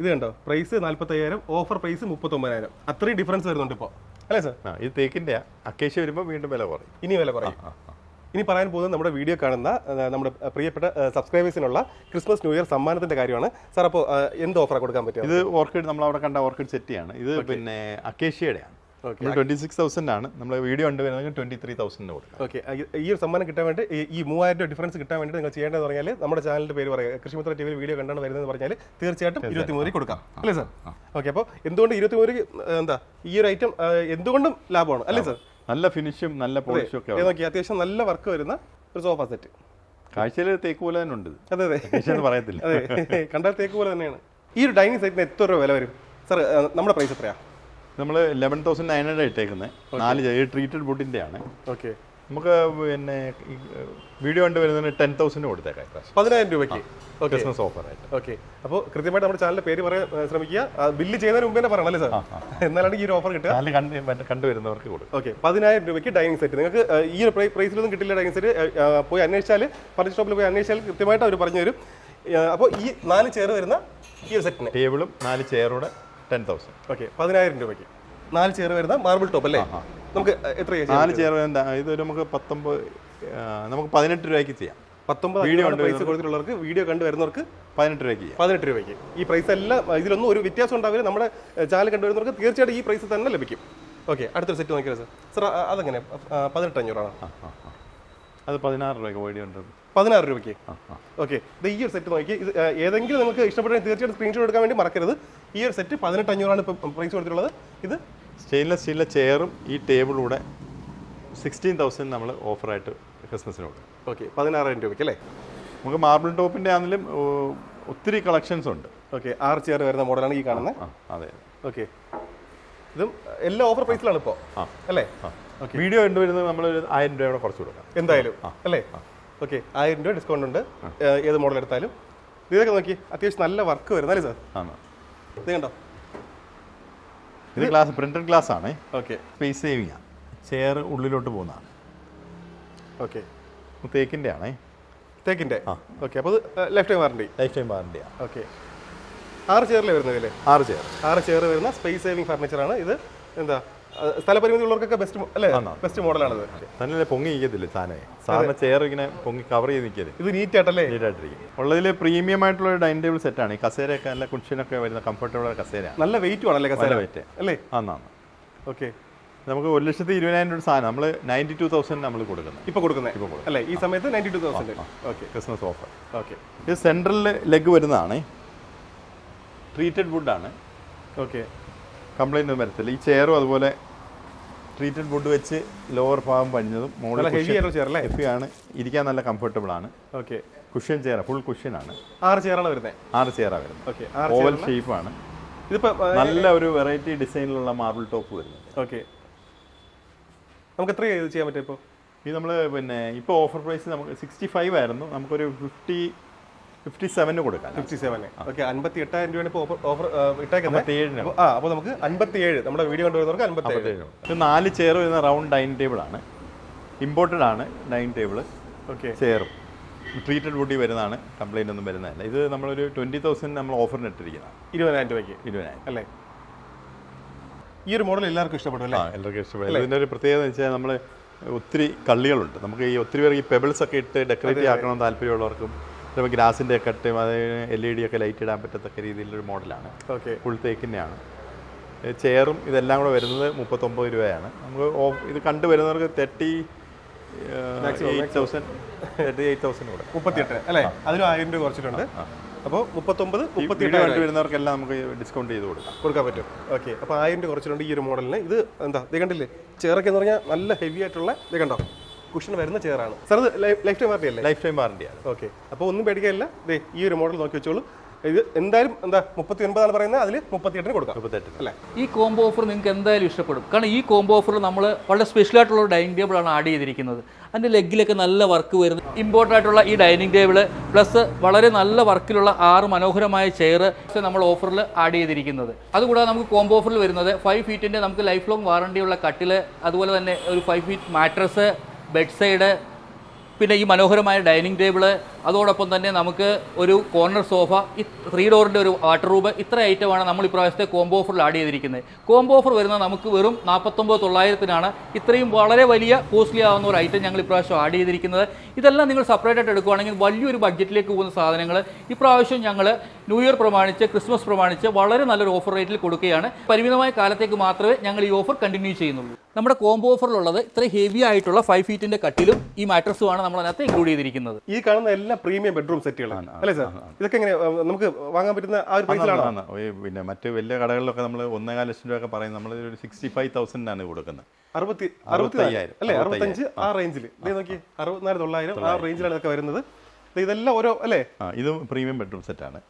ഇത് കണ്ടോ? പ്രൈസ് നാല്പത്തയ്യായിരം ഓഫർ പ്രൈസ് മുപ്പത്തൊമ്പതിനായിരം. അത്രയും ഡിഫറൻസ് വരുന്നുണ്ട് ഇപ്പോൾ അല്ലേ സാർ? ഇത് തേക്കിന്റെ അക്കേഷ്യ വരുമ്പോൾ വീണ്ടും വില കുറയും. ഇനി വില കുറയും. ഇനി പറയാൻ പോകുന്നത് നമ്മുടെ വീഡിയോ കാണുന്ന നമ്മുടെ പ്രിയപ്പെട്ട സബ്സ്ക്രൈബേഴ്സിനുള്ള ക്രിസ്മസ് ന്യൂ ഇയർ സമ്മാനത്തിന്റെ കാര്യമാണ്. സാർ അപ്പോൾ എന്ത് ഓഫറാണ് കൊടുക്കാൻ പറ്റും ഇത് ഓർക്കിഡ് നമ്മൾ അവിടെ കണ്ട ഓർക്കിഡ് സെറ്റിയാണ് ഇത് പിന്നെ അക്കേഷ്യയുടെയാണ് ട്വന്റി സിക്സ് തൗസൻഡ് ആണ്. നമ്മൾ വീഡിയോ ഉണ്ട് വരുന്നത് ട്വന്റി ത്രീ തൗസൻഡിന് കൊടുക്കാം. ഓക്കെ ഈ ഒരു സമ്മാനം കിട്ടാൻ വേണ്ടി ഈ- ഈ മൂവായിരം രൂപ ഡിഫറൻസ് കിട്ടാൻ വേണ്ടി നിങ്ങൾ ചെയ്യേണ്ടതെന്ന് പറഞ്ഞാൽ നമ്മുടെ ചാനലിന്റെ പേര് പറയുക. കൃഷിമിത്ര ടി വിയിൽ വീഡിയോ കണ്ടാണ് വരുന്നത് പറഞ്ഞാൽ തീർച്ചയായിട്ടും ഇരുപത്തി മൂന്ന് കൊടുക്കാം. അല്ലേ സാർ? ഓക്കെ അപ്പോൾ എന്തുകൊണ്ട് ഇരുപത്തി മൂന്ന് എന്താ ഈ ഒരു ഐറ്റം എന്തുകൊണ്ടും ലാഭമാണ്? അല്ലേ സാർ? നല്ല ഫിനിഷും നല്ല പോളിഷും ഒക്കെ നോക്കി അത്യാവശ്യം നല്ല വർക്ക് വരുന്ന ഒരു സോഫ സെറ്റ് കാഴ്ചയിൽ തേക്ക് പോലെ തന്നെ ഉണ്ട് അതെ അതെ. പറയത്തില്ല. അതെ കണ്ടാൽ തേക്ക് പോലെ തന്നെയാണ്. ഈ ഒരു ഡൈനിങ് സെറ്റിന് എത്ര രൂപ വില വരും? സാർ നമ്മുടെ പ്രൈസ് എത്രയാ? നമ്മൾ ലെവൻ തൗസൻഡ് നയൻ ഹൺഡ്രഡ് ഇട്ടേക്കുന്നത് നാല് ട്രീറ്റഡ് വുഡിന്റെ ആണ് ഓക്കെ നമുക്ക് പിന്നെ വീഡിയോ വീഡിയോ കണ്ടുവരുന്നതിന് ടെൻ തൗസൻഡ് കൊടുത്തേക്കാം പതിനായിരം രൂപയ്ക്ക്. ബിസിനസ് ഓഫർ ഓഫറായിട്ട് ഓക്കെ അപ്പോൾ കൃത്യമായിട്ട് നമ്മുടെ ചാനലിന്റെ പേര് പറയാൻ ശ്രമിക്കുക. ബില്ല് ചെയ്യുന്നതിന് മുമ്പേ തന്നെ പറയണം അല്ലേ സാർ? എന്നാലാണ് ഈ ഒരു ഓഫർ കിട്ടുക. ചാനൽ കണ്ട് കണ്ടുവരുന്നവർക്ക് കൊടുക്കും. ഓക്കെ പതിനായിരം രൂപയ്ക്ക് ഡൈനിങ് സെറ്റ് നിങ്ങൾക്ക് ഈ ഒരു പ്രൈ- പ്രൈസിലൊന്നും കിട്ടില്ല ഡൈനിങ് സെറ്റ് പോയി അന്വേഷിച്ചാൽ ഫർണിച്ചർ ഷോപ്പിൽ പോയി അന്വേഷിച്ചാൽ കൃത്യമായിട്ട് അവർ പറഞ്ഞു തരും. അപ്പോൾ ഈ നാല് ചെയർ വരുന്ന ഈ ഒരു സെറ്റിന് ടേബിളും നാല് ചെയറൂടെ ടെൻ തൗസൻഡ് ഓക്കെ പതിനായിരം രൂപയ്ക്ക്. നാല് ചെയർ വരുന്ന മാർബിൾ ടോപ്പ് അല്ലേ? നമുക്ക് എത്ര നാല് ചെയർ ഇത് നമുക്ക് പത്തൊമ്പത് നമുക്ക് പതിനെട്ട് രൂപയ്ക്ക് ചെയ്യാം. പത്തൊമ്പത് വീഡിയോ പൈസ കൊടുത്തിട്ടുള്ളവർക്ക് വീഡിയോ കണ്ടു വരുന്നവർക്ക് പതിനെട്ട് രൂപയ്ക്ക് പതിനെട്ട് രൂപയ്ക്ക്. ഈ പ്രൈസ് എല്ലാം ഇതിലൊന്നും ഒരു വ്യത്യാസം ഉണ്ടാവില്ല. നമ്മുടെ ചാനൽ കണ്ടുവരുന്നവർക്ക് തീർച്ചയായിട്ടും ഈ പ്രൈസ് തന്നെ ലഭിക്കും. ഓക്കെ അടുത്തൊരു സെറ്റ് നോക്കിയാൽ സാർ സാർ അതെങ്ങനെ? പതിനെട്ട് അഞ്ഞൂറാണ്. അത് പതിനാറ് രൂപയ്ക്ക് വീഡിയോ ഉണ്ട് പതിനാറ് രൂപയ്ക്ക്. ഓക്കെ ഇത് ഈ ഒരു സെറ്റ് നോക്കി. ഇത് ഏതെങ്കിലും നിങ്ങൾക്ക് ഇഷ്ടപ്പെട്ടെങ്കിൽ തീർച്ചയായിട്ടും സ്ക്രീൻഷോട്ട് എടുക്കാൻ വേണ്ടി മറക്കരുത്. ഈ ഒരു സെറ്റ് പതിനെട്ട് അഞ്ഞൂറാണ് ഇപ്പം പ്രൈസ് കൊടുത്തിട്ടുള്ളത്. ഇത് സ്റ്റെയിൻലെസ് സ്റ്റീലിലെ ചെയറും ഈ ടേബിളൂടെ സിക്സ്റ്റീൻ തൗസൻഡ് നമ്മൾ ഓഫറായിട്ട് ക്രിസ്മസിന് കൊടുക്കും ഓക്കെ പതിനാറായിരം രൂപയ്ക്ക് അല്ലേ? നമുക്ക് മാർബിൾ ടോപ്പിന്റെ ആണെങ്കിലും ഒത്തിരി കളക്ഷൻസ് ഉണ്ട്. ഓക്കെ ആറ് ചെയർ വരുന്ന മോഡലാണ് ഈ കാണുന്നത്. ആ അതെ. ഓക്കെ ഇതും എല്ലാ ഓഫർ പ്രൈസിലാണ് ഇപ്പോൾ ആ. അല്ലേ? ഓക്കെ. വീഡിയോ കണ്ടുവരുന്നത് നമ്മൾ ഒരു ആയിരം രൂപ കുറച്ച് കൊടുക്കാം. എന്തായാലും അല്ലേ? ഓക്കെ ആയിരം രൂപ ഡിസ്കൗണ്ട് ഉണ്ട്. ഏത് മോഡൽ എടുത്താലും. ഇതൊക്കെ നോക്കി അത്യാവശ്യം നല്ല വർക്ക് വരുന്നല്ലേ സാർ? ഇത് കണ്ടോ? ഇത് ഗ്ലാസ് പ്രിന്റഡ് ഗ്ലാസ് ആണ്. ഓക്കെ സ്പേസ് സേവിങ് ആണ് ചെയർ ഉള്ളിലോട്ട് പോകുന്നതാണ് ഓക്കെ തേക്കിന്റെ ആണേ. ആ. ഓക്കെ അപ്പോൾ life time warranty life time വാറണ്ടിയാണ് okay ആറ് ചെയറിൽ വരുന്നതല്ലേ ആറ് ചെയർ ആറ് ചെയർ വരുന്ന സ്പേസ് സേവിങ് ഫർണിച്ചറാണ് ഇത് എന്താ? സ്ഥലപരിമിതി ഉള്ളവർക്കൊക്കെ ബെസ്റ്റ് അല്ലേ? ബെസ്റ്റ് മോഡലാണത്. തന്നെ പൊങ്ങി ഇരിക്കത്തില്ല സാധനം? സാധാരണ ചെയർ ഇങ്ങനെ പൊങ്ങി കവർ ചെയ്ത് നിൽക്കരുത് ഇത് നീറ്റ് ആയിട്ടല്ലേ? നീറ്റായിട്ടിരിക്കും ഉള്ളതിൽ പ്രീമിയം ആയിട്ടുള്ള ഒരു ഡൈനിങ് ടേബിൾ സെറ്റാണ് ഈ കസേരയൊക്കെ നല്ല കുഷ്യനൊക്കെ വരുന്ന കംഫർട്ടബിൾ കസേര നല്ല വെയിറ്റും ആണല്ലേ കസേര? വെയിറ്റ് അല്ലേ? ആന്നാണ് ഓക്കെ നമുക്ക് ഒരു ലക്ഷത്തി ഇരുപതിനായിരം രൂപ സാധനം നമ്മൾ നയന്റി ടു തൗസൻഡ് നമ്മൾ കൊടുക്കുന്നത്. ഇപ്പൊ കൊടുക്കുന്നത് അല്ലേ? ഈ സമയത്ത് ninety two thousand okay Christmas offer okay ഇത് സെൻട്രലിൽ ലെഗ് വരുന്നതാണ്. ട്രീറ്റഡ് വുഡാണ് ഓക്കെ കംപ്ലൈന്റ് ഒന്നും വരത്തില്ല. ഈ ചെയറും അതുപോലെ ട്രീറ്റഡ് വുഡ് വെച്ച് ലോവർ ഭാഗം പണിഞ്ഞതും മുകളിൽ ഹെവി ആണ്. ഇരിക്കാൻ നല്ല കംഫർട്ടബിൾ ആണ്. Okay cushion chair full cushion ആണ്. ആറ് ചെയറാണ് വരുന്നത് ആറ് ചെയറാണ് വരുന്നത്. ഓക്കെ ഓവൽ ഓവൽ ആണ്. ഇതിപ്പോ നല്ല ഒരു വെറൈറ്റി ഡിസൈനിലുള്ള മാർബിൾ ടോപ്പ് വരുന്നത് ഓക്കെ നമുക്ക് എത്ര ഇത് ചെയ്യാൻ പറ്റും ഇപ്പോൾ ഇത് നമ്മൾ പിന്നെ ഇപ്പോൾ ഓഫർ പ്രൈസ് നമുക്ക് സിക്സ്റ്റി ഫൈവ് ആയിരുന്നു. നമുക്കൊരു ഫിഫ്റ്റി ഫിഫ്റ്റി സെവന് കൊടുക്കാം ഫിഫ്റ്റി സെവന് ഓക്കെ അൻപത്തി എട്ടായിരം രൂപയാണ് ഇപ്പോൾ ഓഫർ ഇട്ടേക്കുന്നത്. ആ അപ്പോൾ നമുക്ക് അൻപത്തി ഏഴ് നമ്മുടെ വീഡിയോ കണ്ടുവരുന്നവർക്ക് അൻപത്തി ഏഴ് ഇത് നാല് ചെയർ വരുന്ന റൗണ്ട് ഡൈനിങ് ടേബിൾ ആണ്. ഇമ്പോർട്ടഡ് ആണ് ഡൈനിങ് ടേബിൾ ഓക്കെ ചെയറും. ട്രീറ്റഡ് വുഡി വരുന്നതാണ്. കംപ്ലൈന്റ് ഒന്നും വരുന്നതല്ല. ഇത് നമ്മളൊരു ട്വന്റി തൗസൻഡ് നമ്മൾ ഓഫറിന് ഇട്ടിരിക്കുന്നതാണ്. ഇരുപതിനായിരം രൂപയ്ക്ക്. ഇരുപതിനായിരം. അല്ലേ? ഈ ഒരു മോഡൽ എല്ലാവർക്കും ഇഷ്ടപ്പെടും അല്ലേ? എല്ലാവർക്കും ഇഷ്ടപ്പെടും ഇതിന്റെ ഒരു പ്രത്യേകത എന്ന് വെച്ചാൽ നമ്മൾ ഒത്തിരി കള്ളികളുണ്ട്. നമുക്ക് ഈ ഒത്തിരി പേർക്ക് ഈ പെബിൾസ് ഒക്കെ ഇട്ട് ഡെക്കറേറ്റ് ആക്കണം താല്പര്യമുള്ളവർക്കും ചിലപ്പോൾ ഗ്ലാസിന്റെ ഒക്കെ ഇട്ട് അത് എൽ ഇ ഡി ഒക്കെ ലൈറ്റ് ഇടാൻ പറ്റത്തക്ക രീതിയിലൊരു മോഡലാണ്. ഓക്കെ. ഫുൾ തേക്കിന്റെയാണ് ചെയറും ഇതെല്ലാം കൂടെ വരുന്നത് മുപ്പത്തൊമ്പത് രൂപയാണ്. നമുക്ക് ഓഫ് ഇത് കണ്ടു വരുന്നവർക്ക് thirty eight thousand thirty eight thousand കൂടെ. മുപ്പത്തിയെട്ട് അല്ലേ? അതിലും ആയിരം രൂപ കുറച്ചിട്ടുണ്ട്. അപ്പോൾ മുപ്പത്തൊമ്പത് മുപ്പത്തി വീഡിയോ കണ്ടു വരുന്നവർക്കെല്ലാം നമുക്ക് ഡിസ്കൗണ്ട് ചെയ്ത് കൊടുക്കാം. കൊടുക്കാൻ പറ്റും. ഓക്കെ. അപ്പോൾ ആയിരം രൂപ കുറച്ചിട്ടുണ്ട് ഈ ഒരു മോഡലിന്. ഇത് എന്താ ഇത് കണ്ടില്ലേ? ചെയറൊക്കെ എന്ന് പറഞ്ഞാൽ നല്ല ഹെവി ആയിട്ടുള്ള ഇത് കണ്ടോ? കുഷൻ വരുന്ന ചെയറാണ് sir sir life time warranty അല്ലേ? ലൈഫ് ടൈം വാറണ്ടിയാണ് ഓക്കെ അപ്പോൾ ഒന്നും പേടിക്കാനില്ല. ഇതേ ഈ ഒരു മോഡൽ നോക്കി വെച്ചോളൂ. ഇത് എന്തായാലും എന്താ മുപ്പത്തി ഒൻപതാണ് പറയുന്നത്. അതിൽ മുപ്പത്തിയെട്ടിന് കൊടുക്കാം. മുപ്പത്തെട്ട് അല്ലേ? ഈ കോംബോ ഓഫർ നിങ്ങൾക്ക് എന്തായാലും ഇഷ്ടപ്പെടും. കാരണം ഈ കോംബോ ഓഫറിൽ നമ്മൾ വളരെ സ്പെഷ്യൽ ആയിട്ടുള്ള ഒരു ടേബിൾ ആണ് ആഡ് ചെയ്തിരിക്കുന്നത്. അതിന്റെ ലെഗിലൊക്കെ നല്ല വർക്ക് വരുന്നത് ഇമ്പോർട്ടന്റ് ആയിട്ടുള്ള ഈ ഡൈനിങ് ടേബിൾ പ്ലസ് വളരെ നല്ല വർക്കിലുള്ള ആറ് മനോഹരമായ ചെയർ നമ്മൾ ഓഫറിൽ ആഡ് ചെയ്തിരിക്കുന്നത്. അതുകൂടാതെ നമുക്ക് കോംബോ ഓഫറിൽ വരുന്നത് ഫൈവ് ഫീറ്റിന്റെ നമുക്ക് ലൈഫ് ലോങ് വാറണ്ടിയുള്ള കട്ടിൽ അതുപോലെ തന്നെ ഒരു five feet mattress bed side പിന്നെ ഈ മനോഹരമായ ഡൈനിങ് ടേബിൾ അതോടൊപ്പം തന്നെ നമുക്ക് ഒരു കോർണർ സോഫ ഈ ത്രീ ഡോറിന്റെ ഒരു വാട്ടർ റൂബ് ഇത്ര ഐറ്റമാണ് നമ്മൾ ഇപ്രാവശ്യത്തെ കോംബോ ഓഫറിൽ ആഡ് ചെയ്തിരിക്കുന്നത്. കോംബോ ഓഫർ വരുന്ന നമുക്ക് വെറും നാൽപ്പത്തൊമ്പത് തൊള്ളായിരത്തിനാണ്. ഇത്രയും വളരെ വലിയ കോസ്റ്റ്ലി ആവുന്ന ഒരു ഐറ്റം ഞങ്ങൾ ഇപ്രാവശ്യം ആഡ് ചെയ്തിരിക്കുന്നത്. ഇതെല്ലാം നിങ്ങൾ സെപ്പറേറ്റ് ആയിട്ട് എടുക്കുകയാണെങ്കിൽ വലിയൊരു ബഡ്ജറ്റിലേക്ക് പോകുന്ന സാധനങ്ങൾ ഇപ്രാവശ്യം ഞങ്ങൾ ന്യൂ ഇയർ പ്രമാണിച്ച് ക്രിസ്മസ് പ്രമാണിച്ച് വളരെ നല്ലൊരു ഓഫർ റേറ്റിൽ കൊടുക്കുകയാണ്. പരിമിതമായ കാലത്തേക്ക് മാത്രമേ ഞങ്ങൾ ഈ ഓഫർ കണ്ടിന്യൂ ചെയ്യുന്നുള്ളൂ. നമ്മുടെ കോംബോ ഓഫറിലുള്ളത് ഇത്ര ഹെവി ആയിട്ടുള്ള ഫൈവ് ഫീറ്റിന്റെ കട്ടിലും ഈ മാട്രസുമാണ് നമ്മൾ അതിനകത്ത് ഇൻക്ലൂഡ് ചെയ്തിരിക്കുന്നത്. ഈ കാണുന്ന എല്ലാ പ്രീമിയം ബെഡ്റൂം സെറ്റുകളാണ് അല്ലേ സാർ? ഇതൊക്കെ എങ്ങനെ നമുക്ക് വാങ്ങാൻ പറ്റുന്ന ആ ഒരു പൈസയിലാണ്? പിന്നെ മറ്റ് വലിയ കടകളിലൊക്കെ നമ്മൾ ഒന്നേകാൽ ലക്ഷം രൂപ ഒക്കെ പറയും നമ്മൾ ഒരു സിക്സ്റ്റി ഫൈവ് തൗസൻഡിനാണ് കൊടുക്കുന്നത്. അറുപത്തി അറുപത്തയ്യായിരം. അല്ലേ? അറുപത്തഞ്ച് ആ റേഞ്ചിൽ നോക്കി അറുപത്തിനാല് തൊള്ളായിരം ആ റേഞ്ചിലാണ് ഇതൊക്കെ വരുന്നത്. ഇതെല്ലാം ഓരോ അല്ലേ? ഇത് പ്രീമിയം ബെഡ്റൂം സെറ്റാണ്.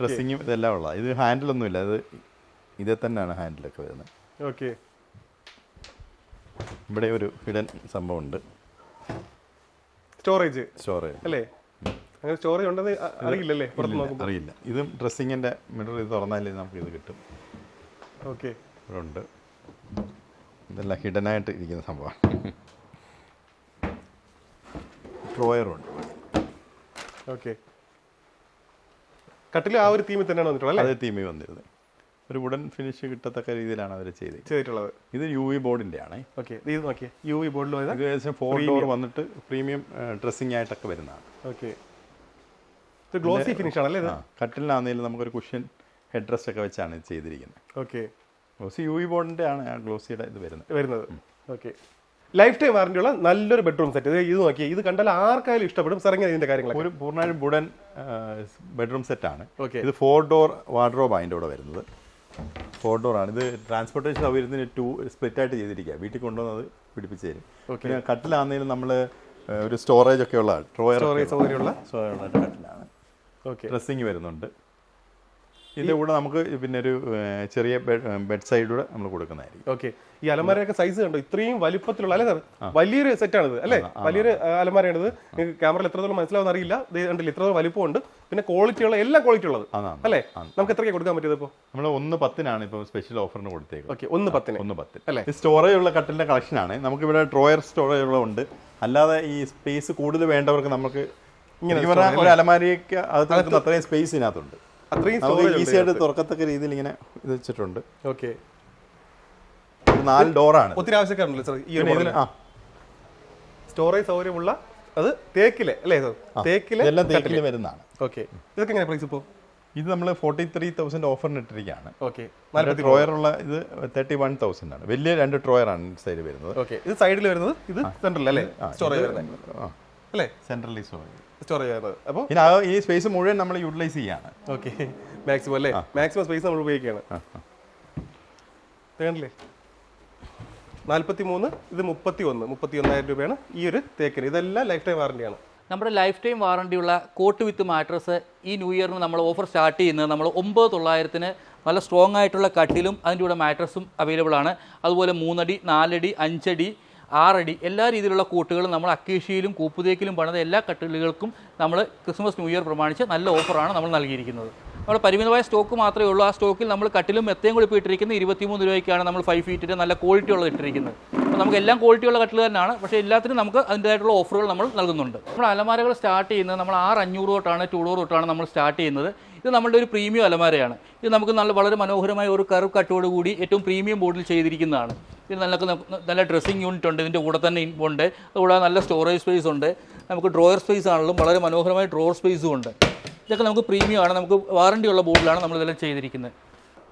ഡ്രസ്സിങ്ങും ഇതെല്ലാം ഉള്ള ഇത് ഹാൻഡിലൊന്നുമില്ല ഇത് ഇതേ തന്നെയാണ് ഹാൻഡിലൊക്കെ വരുന്നത്. ഓക്കെ. ഇവിടെ ഒരു ഹിഡൻ സംഭവം ഉണ്ട് സ്റ്റോറേജ്. സ്റ്റോറേജ്. അല്ലേ? അങ്ങനെ സ്റ്റോറേജ് ഉണ്ടെന്ന് അറിയില്ലല്ലേ? പുറത്ത് നോക്കുമ്പോൾ അറിയില്ല. ഇതും ഡ്രസ്സിങ്ങിന്റെ മിറർ ഇത് തുറന്നാലേ നമുക്ക് ഇത് കിട്ടും. ഓക്കെ. ഇവിടെ ഉണ്ട് ഇതെല്ലാം ഹിഡനായിട്ട് ഇരിക്കുന്ന സംഭവമാണ് ഡ്രോയറുണ്ട്. ഓക്കെ. കട്ടിൽ ആ ഒരു തീമിൽ തന്നെയാണ് വന്നിട്ടുള്ളത് അതേ തീമിൽ വന്നിരുന്നത് ഒരു വുഡൻ ഫിനിഷ് കിട്ടത്തക്ക രീതിയിലാണ് അവർ ചെയ്ത് ചെയ്തിട്ടുള്ളത്. ഇത് യു വി ബോർഡിന്റെ ആണ് ഓക്കെ. ഇത് നോക്കിയേ. യു വി ബോർഡിൽ ഇത് ഏകദേശം ഫോർ ഡോർ വന്നിട്ട് പ്രീമിയം ഡ്രസ്സിംഗ് ആയിട്ടൊക്കെ വരുന്നതാണ്. ഓക്കെ. ഇത് ഗ്ലോസി ഫിനിഷ് ആണല്ലേ ഇത്? കട്ടിലിനാണെങ്കിലും നമുക്കൊരു കുഷ്യൻ ഹെഡ് റെസ്റ്റ് ഒക്കെ വെച്ചാണ് ഇത് ചെയ്തിരിക്കുന്നത്. ഓക്കെ ഗ്ലോസി യു ഇ ബോർഡിന്റെ ആണ് ആ ഗ്ലോസിയുടെ ഇത് വരുന്നത്. വരുന്നത്. ഓക്കെ ലൈഫ് ടൈം വാറന്റിയുള്ള നല്ലൊരു ബെഡ്റൂം സെറ്റ് ഇത് ഇത് നോക്കിയേ ഇത് കണ്ടാൽ ആർക്കായാലും ഇഷ്ടപ്പെടും. സാർ എങ്ങനെ ഇതിന്റെ കാര്യങ്ങൾ ഒരു പൂർണമായും വുഡൻ ബെഡ്റൂം സെറ്റാണ് ഓക്കെ ഇത് ഫോർ ഡോർ വാർഡ്രോബ് അതിന്റെ കൂടെ വരുന്നത്. ഫോർ ഡോർ ആണ്. ഇത് ട്രാൻസ്പോർട്ടേഷൻ സൗകര്യത്തിന് ടു സ്പ്ലിറ്റ് ആയിട്ട് ചെയ്തിരിക്കുക വീട്ടിൽ കൊണ്ടുവന്നത് പിടിപ്പിച്ച് തരും. പിന്നെ കട്ടിലാണെങ്കിലും നമ്മൾ ഒരു സ്റ്റോറേജ് ഒക്കെ ഉള്ള ഡ്രോയർ സ്റ്റോറേജ് സൗകര്യമുള്ള? കട്ടിലാണ്. ഡ്രസ്സിങ് വരുന്നുണ്ട്. ഇതിന്റെ കൂടെ നമുക്ക് പിന്നെ ഒരു ചെറിയ ബെഡ് സൈഡൂടെ നമ്മൾ കൊടുക്കുന്നതായിരിക്കും. ഓക്കെ ഈ അലമാരയൊക്കെ സൈസ് കണ്ടോ? ഇത്രയും വലിപ്പത്തിലുള്ള അല്ലേ സർ? വലിയൊരു സെറ്റാണിത് അല്ലേ? വലിയൊരു അലമാരയാണിത്. നിങ്ങൾക്ക് ക്യാമറയിൽ എത്രത്തോളം മനസ്സിലാവുന്ന അറിയില്ല. കണ്ടില്ല ഇത്രത്തോളം വലിപ്പമുണ്ട്. പിന്നെ ക്വാളിറ്റി ഉള്ള എല്ലാ ക്വാളിറ്റി ഉള്ളത്. അല്ലേ? നമുക്ക് എത്രയ്ക്ക് കൊടുക്കാൻ പറ്റിയത് ഇപ്പോൾ നമ്മൾ ഒന്ന് പത്തിനാണ് ഇപ്പോൾ സ്പെഷ്യൽ ഓഫറിന് കൊടുത്തേക്കുന്നത്. ഓക്കെ ഒന്ന് പത്തിന്. ഒന്ന് പത്ത് അല്ലേ? ഈ സ്റ്റോറേജ് ഉള്ള കട്ടിലിന്റെ കളക്ഷനാണ് നമുക്കിവിടെ ഡ്രോയർ സ്റ്റോറേജ് ഉള്ളതുണ്ട്. അല്ലാതെ ഈ സ്പേസ് കൂടുതൽ വേണ്ടവർക്ക് നമുക്ക് ഇങ്ങനെ ഒരു അലമാരിക്ക് അകത്ത് നിൽക്കുന്ന അത്രയും സ്പേസ് ഇതിനകത്തുണ്ട്. അത്രയും ഈസി ആയിട്ട് തുറക്കത്തക്ക രീതിയിൽ ഇങ്ങനെ ഇത് വെച്ചിട്ടുണ്ട്. ഓക്കെ നാല് ഡോറാണ് ഒത്തിരി ആവശ്യക്കാരുണ്ടല്ലോ സാർ ഈ ഒരു ആ. സ്റ്റോറേജ് സൗകര്യമുള്ള അത് തേക്കിലെ അല്ലേ സാർ തേക്കിലെ എല്ലാം തേക്കിൽ വരുന്നതാണ്. ഓക്കെ ഇതൊക്കെ എങ്ങനെ പ്രൈസ് ഇപ്പോൾ ഇത് നമ്മൾ ഫോർട്ടി ത്രീ തൗസൻഡ് ഓഫറിന് ഇട്ടിരിക്കുകയാണ് ഓക്കെ ട്രോയർ ഉള്ള ഇത് തേർട്ടി വൺ തൗസൻഡ് ആണ്. വലിയ രണ്ട് ട്രോയർ ആണ് സൈഡ് വരുന്നത്. ഓക്കെ ഇത് സൈഡിൽ വരുന്നത് ഇത് സെൻട്രൽ അല്ലേ? സ്റ്റോറേജ് വരുന്നത്. അല്ലേ? സെൻട്രലി സ്റ്റോറേജ് സ്റ്റോറേജ് വരുന്നത് അപ്പോൾ പിന്നെ ഈ സ്പേസ് മുഴുവൻ നമ്മൾ യൂട്ടിലൈസ് ചെയ്യാണ്. ഓക്കെ മാക്സിമം അല്ലേ? മാക്സിമം സ്പേസ് നമ്മൾ ഉപയോഗിക്കുകയാണ്. വേണ്ടല്ലേ നാൽപ്പത്തി മൂന്ന് ഇത് മുപ്പത്തി ഒന്ന് മുപ്പത്തി ഒന്നായിരം രൂപയാണ് ഈ ഒരു തേക്കിന്. ഇതെല്ലാം ലൈഫ് ടൈം വാറണ്ടിയാണ് നമ്മുടെ ലൈഫ് ടൈം വാറണ്ടിയുള്ള കോട്ട് വിത്ത് മാട്രസ് ഈ ന്യൂ ഇയറിന് നമ്മൾ ഓഫർ സ്റ്റാർട്ട് ചെയ്യുന്നത് നമ്മൾ ഒമ്പത് തൊള്ളായിരത്തിന് നല്ല സ്ട്രോങ് ആയിട്ടുള്ള കട്ടിലും അതിന്റെ കൂടെ മാട്രസും അവൈലബിൾ ആണ്. അതുപോലെ മൂന്നടി നാലടി അഞ്ചടി ആറടി എല്ലാ രീതിയിലുള്ള കൂട്ടുകളും നമ്മൾ അക്കേഷ്യയിലും കൂപ്പുതേക്കിലും പണിത എല്ലാ കട്ടിലുകൾക്കും നമ്മൾ ക്രിസ്മസ് ന്യൂ ഇയർ പ്രമാണിച്ച് നല്ല ഓഫറാണ് നമ്മൾ നൽകിയിരിക്കുന്നത്. നമ്മുടെ പരിമിതമായ സ്റ്റോക്ക് മാത്രമേ ഉള്ളൂ. ആ സ്റ്റോക്കിൽ നമ്മൾ കട്ടിലും മെത്തയും കൂടി ഇപ്പോൾ ഇട്ടിരിക്കുന്നത് ഇരുപത്തിമൂന്ന് രൂപയ്ക്കാണ് നമ്മൾ ഫൈവ് ഫീറ്റിന്റെ നല്ല ക്വാളിറ്റി ഉള്ളത് ഇട്ടിരിക്കുന്നത്. നമുക്ക് എല്ലാം ക്വാളിറ്റിയുള്ള കട്ടിൽ തന്നെയാണ്. പക്ഷേ എല്ലാത്തിനും നമുക്ക് അതിന്റെതായിട്ടുള്ള ഓഫറുകൾ നമ്മൾ നൽകുന്നുണ്ട്. നമ്മൾ അലമാരകൾ സ്റ്റാർട്ട് ചെയ്യുന്നത് നമ്മൾ ആറ് അഞ്ഞൂറ് തൊട്ടാണ് ടൂ തൊട്ടാണ് നമ്മൾ സ്റ്റാർട്ട് ചെയ്യുന്നത്. ഇത് നമ്മളുടെ ഒരു പ്രീമിയം അലമാരയാണ്. ഇത് നമുക്ക് നല്ല വളരെ മനോഹരമായ ഒരു കർവ് കട്ടോട് കൂടി ഏറ്റവും പ്രീമിയം ബോർഡിൽ ചെയ്തിരിക്കുന്നതാണ്. ഇത് നല്ല നല്ല ഡ്രസ്സിങ് യൂണിറ്റ് ഉണ്ട്. ഇതിന്റെ കൂടെ തന്നെ ഉണ്ട്. അതുകൂടാതെ നല്ല സ്റ്റോറേജ് സ്പേസ് ഉണ്ട്. നമുക്ക് ഡ്രോയർ സ്പേസ് ആണെങ്കിലും വളരെ മനോഹരമായ ഡ്രോവർ സ്പേസും ഉണ്ട്. ഇതൊക്കെ നമുക്ക് പ്രീമിയമാണ് നമുക്ക് വാറണ്ടി ഉള്ള ബോർഡിലാണ് നമ്മളിതെല്ലാം ചെയ്തിരിക്കുന്നത്.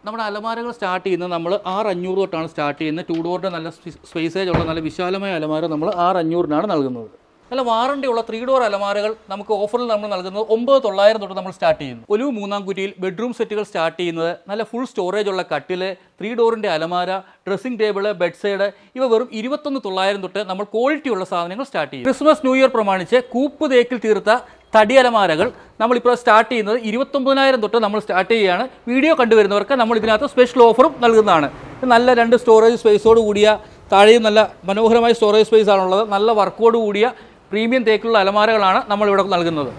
നമ്മുടെ അലമാരകൾ സ്റ്റാർട്ട് ചെയ്യുന്നത് നമ്മൾ ആറ് അഞ്ഞൂറ് തൊട്ടാണ് സ്റ്റാർട്ട് ചെയ്യുന്നത്. ടൂ ഡോറിന്റെ നല്ല സ്പേസേജ് ഉള്ള നല്ല വിശാലമായ അലമാര നമ്മൾ ആറ് അഞ്ഞൂറിനാണ് നൽകുന്നത്. നല്ല വാറണ്ടി ഉള്ള ത്രീ ഡോർ അലമാരകൾ നമുക്ക് ഓഫറിൽ നമ്മൾ നൽകുന്നത് ഒമ്പത് തൊള്ളായിരം തൊട്ട് നമ്മൾ സ്റ്റാർട്ട് ചെയ്യുന്നു. ഒരു മൂന്നാം കുറ്റിയിൽ ബെഡ്റൂം സെറ്റുകൾ സ്റ്റാർട്ട് ചെയ്യുന്നത് നല്ല ഫുൾ സ്റ്റോറേജ് ഉള്ള കട്ടിൽ ത്രീ ഡോറിന്റെ അലമാര ഡ്രസ്സിംഗ് ടേബിൾ ബെഡ് സൈഡ് ഇവ വെറും ഇരുപത്തൊന്ന് തൊള്ളായിരം തൊട്ട് നമ്മൾ ക്വാളിറ്റി ഉള്ള സാധനങ്ങൾ സ്റ്റാർട്ട് ചെയ്യും ക്രിസ്മസ് ന്യൂ ഇയർ പ്രമാണിച്ച് കൂപ്പ് തേക്കിൽ തീർത്ത തടി അലമാരകൾ നമ്മളിപ്പോൾ സ്റ്റാർട്ട് ചെയ്യുന്നത് ഇരുപത്തൊമ്പതിനായിരം തൊട്ട് നമ്മൾ സ്റ്റാർട്ട് ചെയ്യുകയാണ്. വീഡിയോ കണ്ടുവരുന്നവർക്ക് നമ്മൾ ഇതിനകത്ത് സ്പെഷ്യൽ ഓഫറും നൽകുന്നതാണ്. നല്ല രണ്ട് സ്റ്റോറേജ് സ്പേസോട് കൂടിയ താഴെയും നല്ല മനോഹരമായ സ്റ്റോറേജ് സ്പേസ് ആണുള്ളത്. നല്ല വർക്കോട് കൂടിയ പ്രീമിയം തേക്കുള്ള അലമാരകളാണ് നമ്മളിവിടെ നൽകുന്നത്.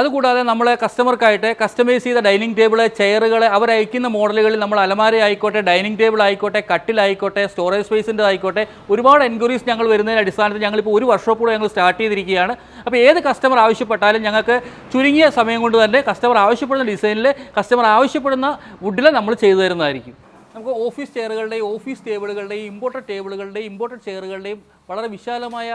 അതുകൂടാതെ നമ്മളെ കസ്റ്റമർക്കായിട്ട് കസ്റ്റമൈസ് ചെയ്ത ഡൈനിങ് ടേബിൾ ചെയറുകൾ അവർ അയക്കുന്ന മോഡലുകളിൽ നമ്മൾ അലമാര ആയിക്കോട്ടെ ഡൈനിങ് ടേബിൾ ആയിക്കോട്ടെ കട്ടിലായിക്കോട്ടെ സ്റ്റോറേജ് സ്പേസിന്റെ ആയിക്കോട്ടെ ഒരുപാട് എൻക്വയറീസ് ഞങ്ങൾ വരുന്നതിന്റെ അടിസ്ഥാനത്തിൽ ഞങ്ങളിപ്പോൾ ഒരു വർഷോപ്പൂടെ ഞങ്ങൾ സ്റ്റാർട്ട് ചെയ്തിരിക്കുകയാണ്. അപ്പോൾ ഏത് കസ്റ്റമർ ആവശ്യപ്പെട്ടാലും ഞങ്ങൾക്ക് ചുരുങ്ങിയ സമയം കൊണ്ട് തന്നെ കസ്റ്റമർ ആവശ്യപ്പെടുന്ന ഡിസൈനിൽ കസ്റ്റമർ ആവശ്യപ്പെടുന്ന വുഡിൽ നമ്മൾ ചെയ്തു തരുന്നതായിരിക്കും. നമുക്ക് ഓഫീസ് ചെയറുകളുടെയും ഓഫീസ് ടേബിളുകളുടെയും ഇമ്പോർട്ടഡ് ടേബിളുകളുടെയും ഇമ്പോർട്ടഡ് ചെയറുകളുടെയും വളരെ വിശാലമായ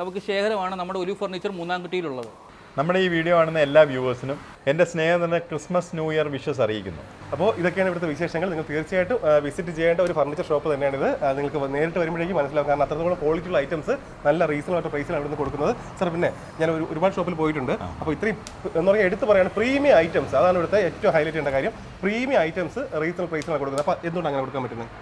നമുക്ക് ശേഖരമാണ് നമ്മുടെ ഒരു ഫർണിച്ചർ മൂന്നാം കുട്ടിയിലുള്ളത്. നമ്മുടെ ഈ വീഡിയോ കാണുന്ന എല്ലാ വ്യൂവേഴ്സിനും എന്റെ സ്നേഹം തന്നെ ക്രിസ്മസ് ന്യൂ ഇയർ വിഷസ് അറിയിക്കുന്നു. അപ്പോൾ ഇതൊക്കെയാണ് ഇവിടുത്തെ വിശേഷങ്ങൾ. നിങ്ങൾ തീർച്ചയായിട്ടും വിസിറ്റ് ചെയ്യേണ്ട ഒരു ഫർണിച്ചർ ഷോപ്പ് തന്നെയാണ് ഇത്. നിങ്ങൾക്ക് നേരിട്ട് വരുമ്പോഴേക്കും മനസ്സിലാവും. കാരണം അത്രത്തോളം ക്വാളിറ്റി ഉള്ള ഐറ്റംസ് നല്ല റീസണബിൾ ആയിട്ട് പ്രൈസിലാണ് ഇവിടുന്ന് കൊടുക്കുന്നത്. സാർ പിന്നെ ഞാൻ ഒരു ഒരുപാട് ഷോപ്പിൽ പോയിട്ടുണ്ട്. അപ്പോൾ ഇത്രയും എന്ന് പറഞ്ഞാൽ എടുത്ത് പറയാണ് പ്രീമിയം ഐറ്റംസ് അതാണ് ഇവിടുത്തെ ഏറ്റവും ഹൈലൈറ്റ് ചെയ്യേണ്ട കാര്യം. പ്രീമിയം ഐറ്റംസ് റീസണബിൾ പ്രൈസിലാണ് കൊടുക്കുന്നത്. അപ്പോൾ എന്തുകൊണ്ട് അങ്ങനെ കൊടുക്കാൻ പറ്റുന്നത്?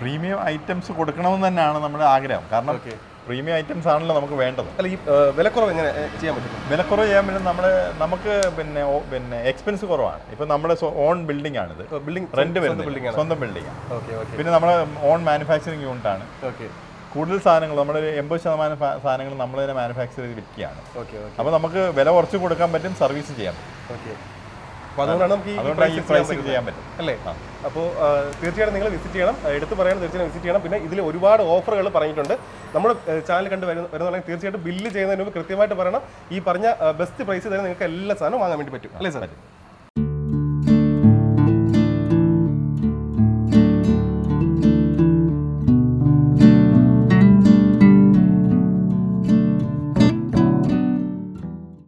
പ്രീമിയം ഐറ്റംസ് കൊടുക്കണമെന്ന് തന്നെയാണ് നമ്മുടെ ആഗ്രഹം. കാരണം പ്രീമിയം ഐറ്റംസ് ആണല്ലോ നമുക്ക് വേണ്ടത്. അല്ല ഈ വിലക്കുറവ് എങ്ങനെ ചെയ്യാൻ പറ്റും? വിലക്കുറവ് ചെയ്യാൻ പറ്റും നമ്മുടെ നമുക്ക് പിന്നെ പിന്നെ എക്സ്പെൻസ് കുറവാണ്. ഇപ്പം നമ്മുടെ ഓൺ ബിൽഡിംഗ് ആണിത്. ബിൽഡിംഗ് റെന്റ് വരുന്നത്. ബിൽഡിംഗ് സ്വന്തം ബിൽഡിംഗ് ആണ്. Okay okay. പിന്നെ നമ്മുടെ ഓൺ മാനുഫാക്ചറിങ് യൂണിറ്റ് ആണ്. ഓക്കെ. കൂടുതൽ സാധനങ്ങൾ നമ്മുടെ ഒരു എൺപത് ശതമാനം സാധനങ്ങൾ നമ്മൾ തന്നെ മാനുഫാക്ചർ ചെയ്ത് വിൽക്കുകയാണ്. അപ്പോൾ നമുക്ക് വില കുറച്ച് കൊടുക്കാൻ പറ്റും സർവീസ് ചെയ്യാം ഓക്കെ. അപ്പോൾ അതുകൊണ്ടാണ് നമുക്ക് ഈ. ചെയ്യാൻ പറ്റും അല്ലേ? അപ്പോൾ തീർച്ചയായിട്ടും നിങ്ങൾ വിസിറ്റ് ചെയ്യണം. എടുത്തു എടുത്ത് പറയണം തീർച്ചയായും വിസിറ്റ് ചെയ്യണം. പിന്നെ ഇതിൽ ഒരുപാട് ഓഫറുകൾ പറഞ്ഞിട്ടുണ്ട്. നമ്മുടെ ചാനൽ കണ്ട് വരുന്ന വരുന്നുണ്ടെങ്കിൽ തീർച്ചയായിട്ടും ബില്ല് ചെയ്യുന്നതിന് മുമ്പ് കൃത്യമായിട്ട് പറയണം. ഈ പറഞ്ഞ ബെസ്റ്റ് പ്രൈസ് തന്നെ നിങ്ങൾക്ക് എല്ലാ സാധനവും വാങ്ങാൻ വേണ്ടി പറ്റും. അല്ലേ സാർ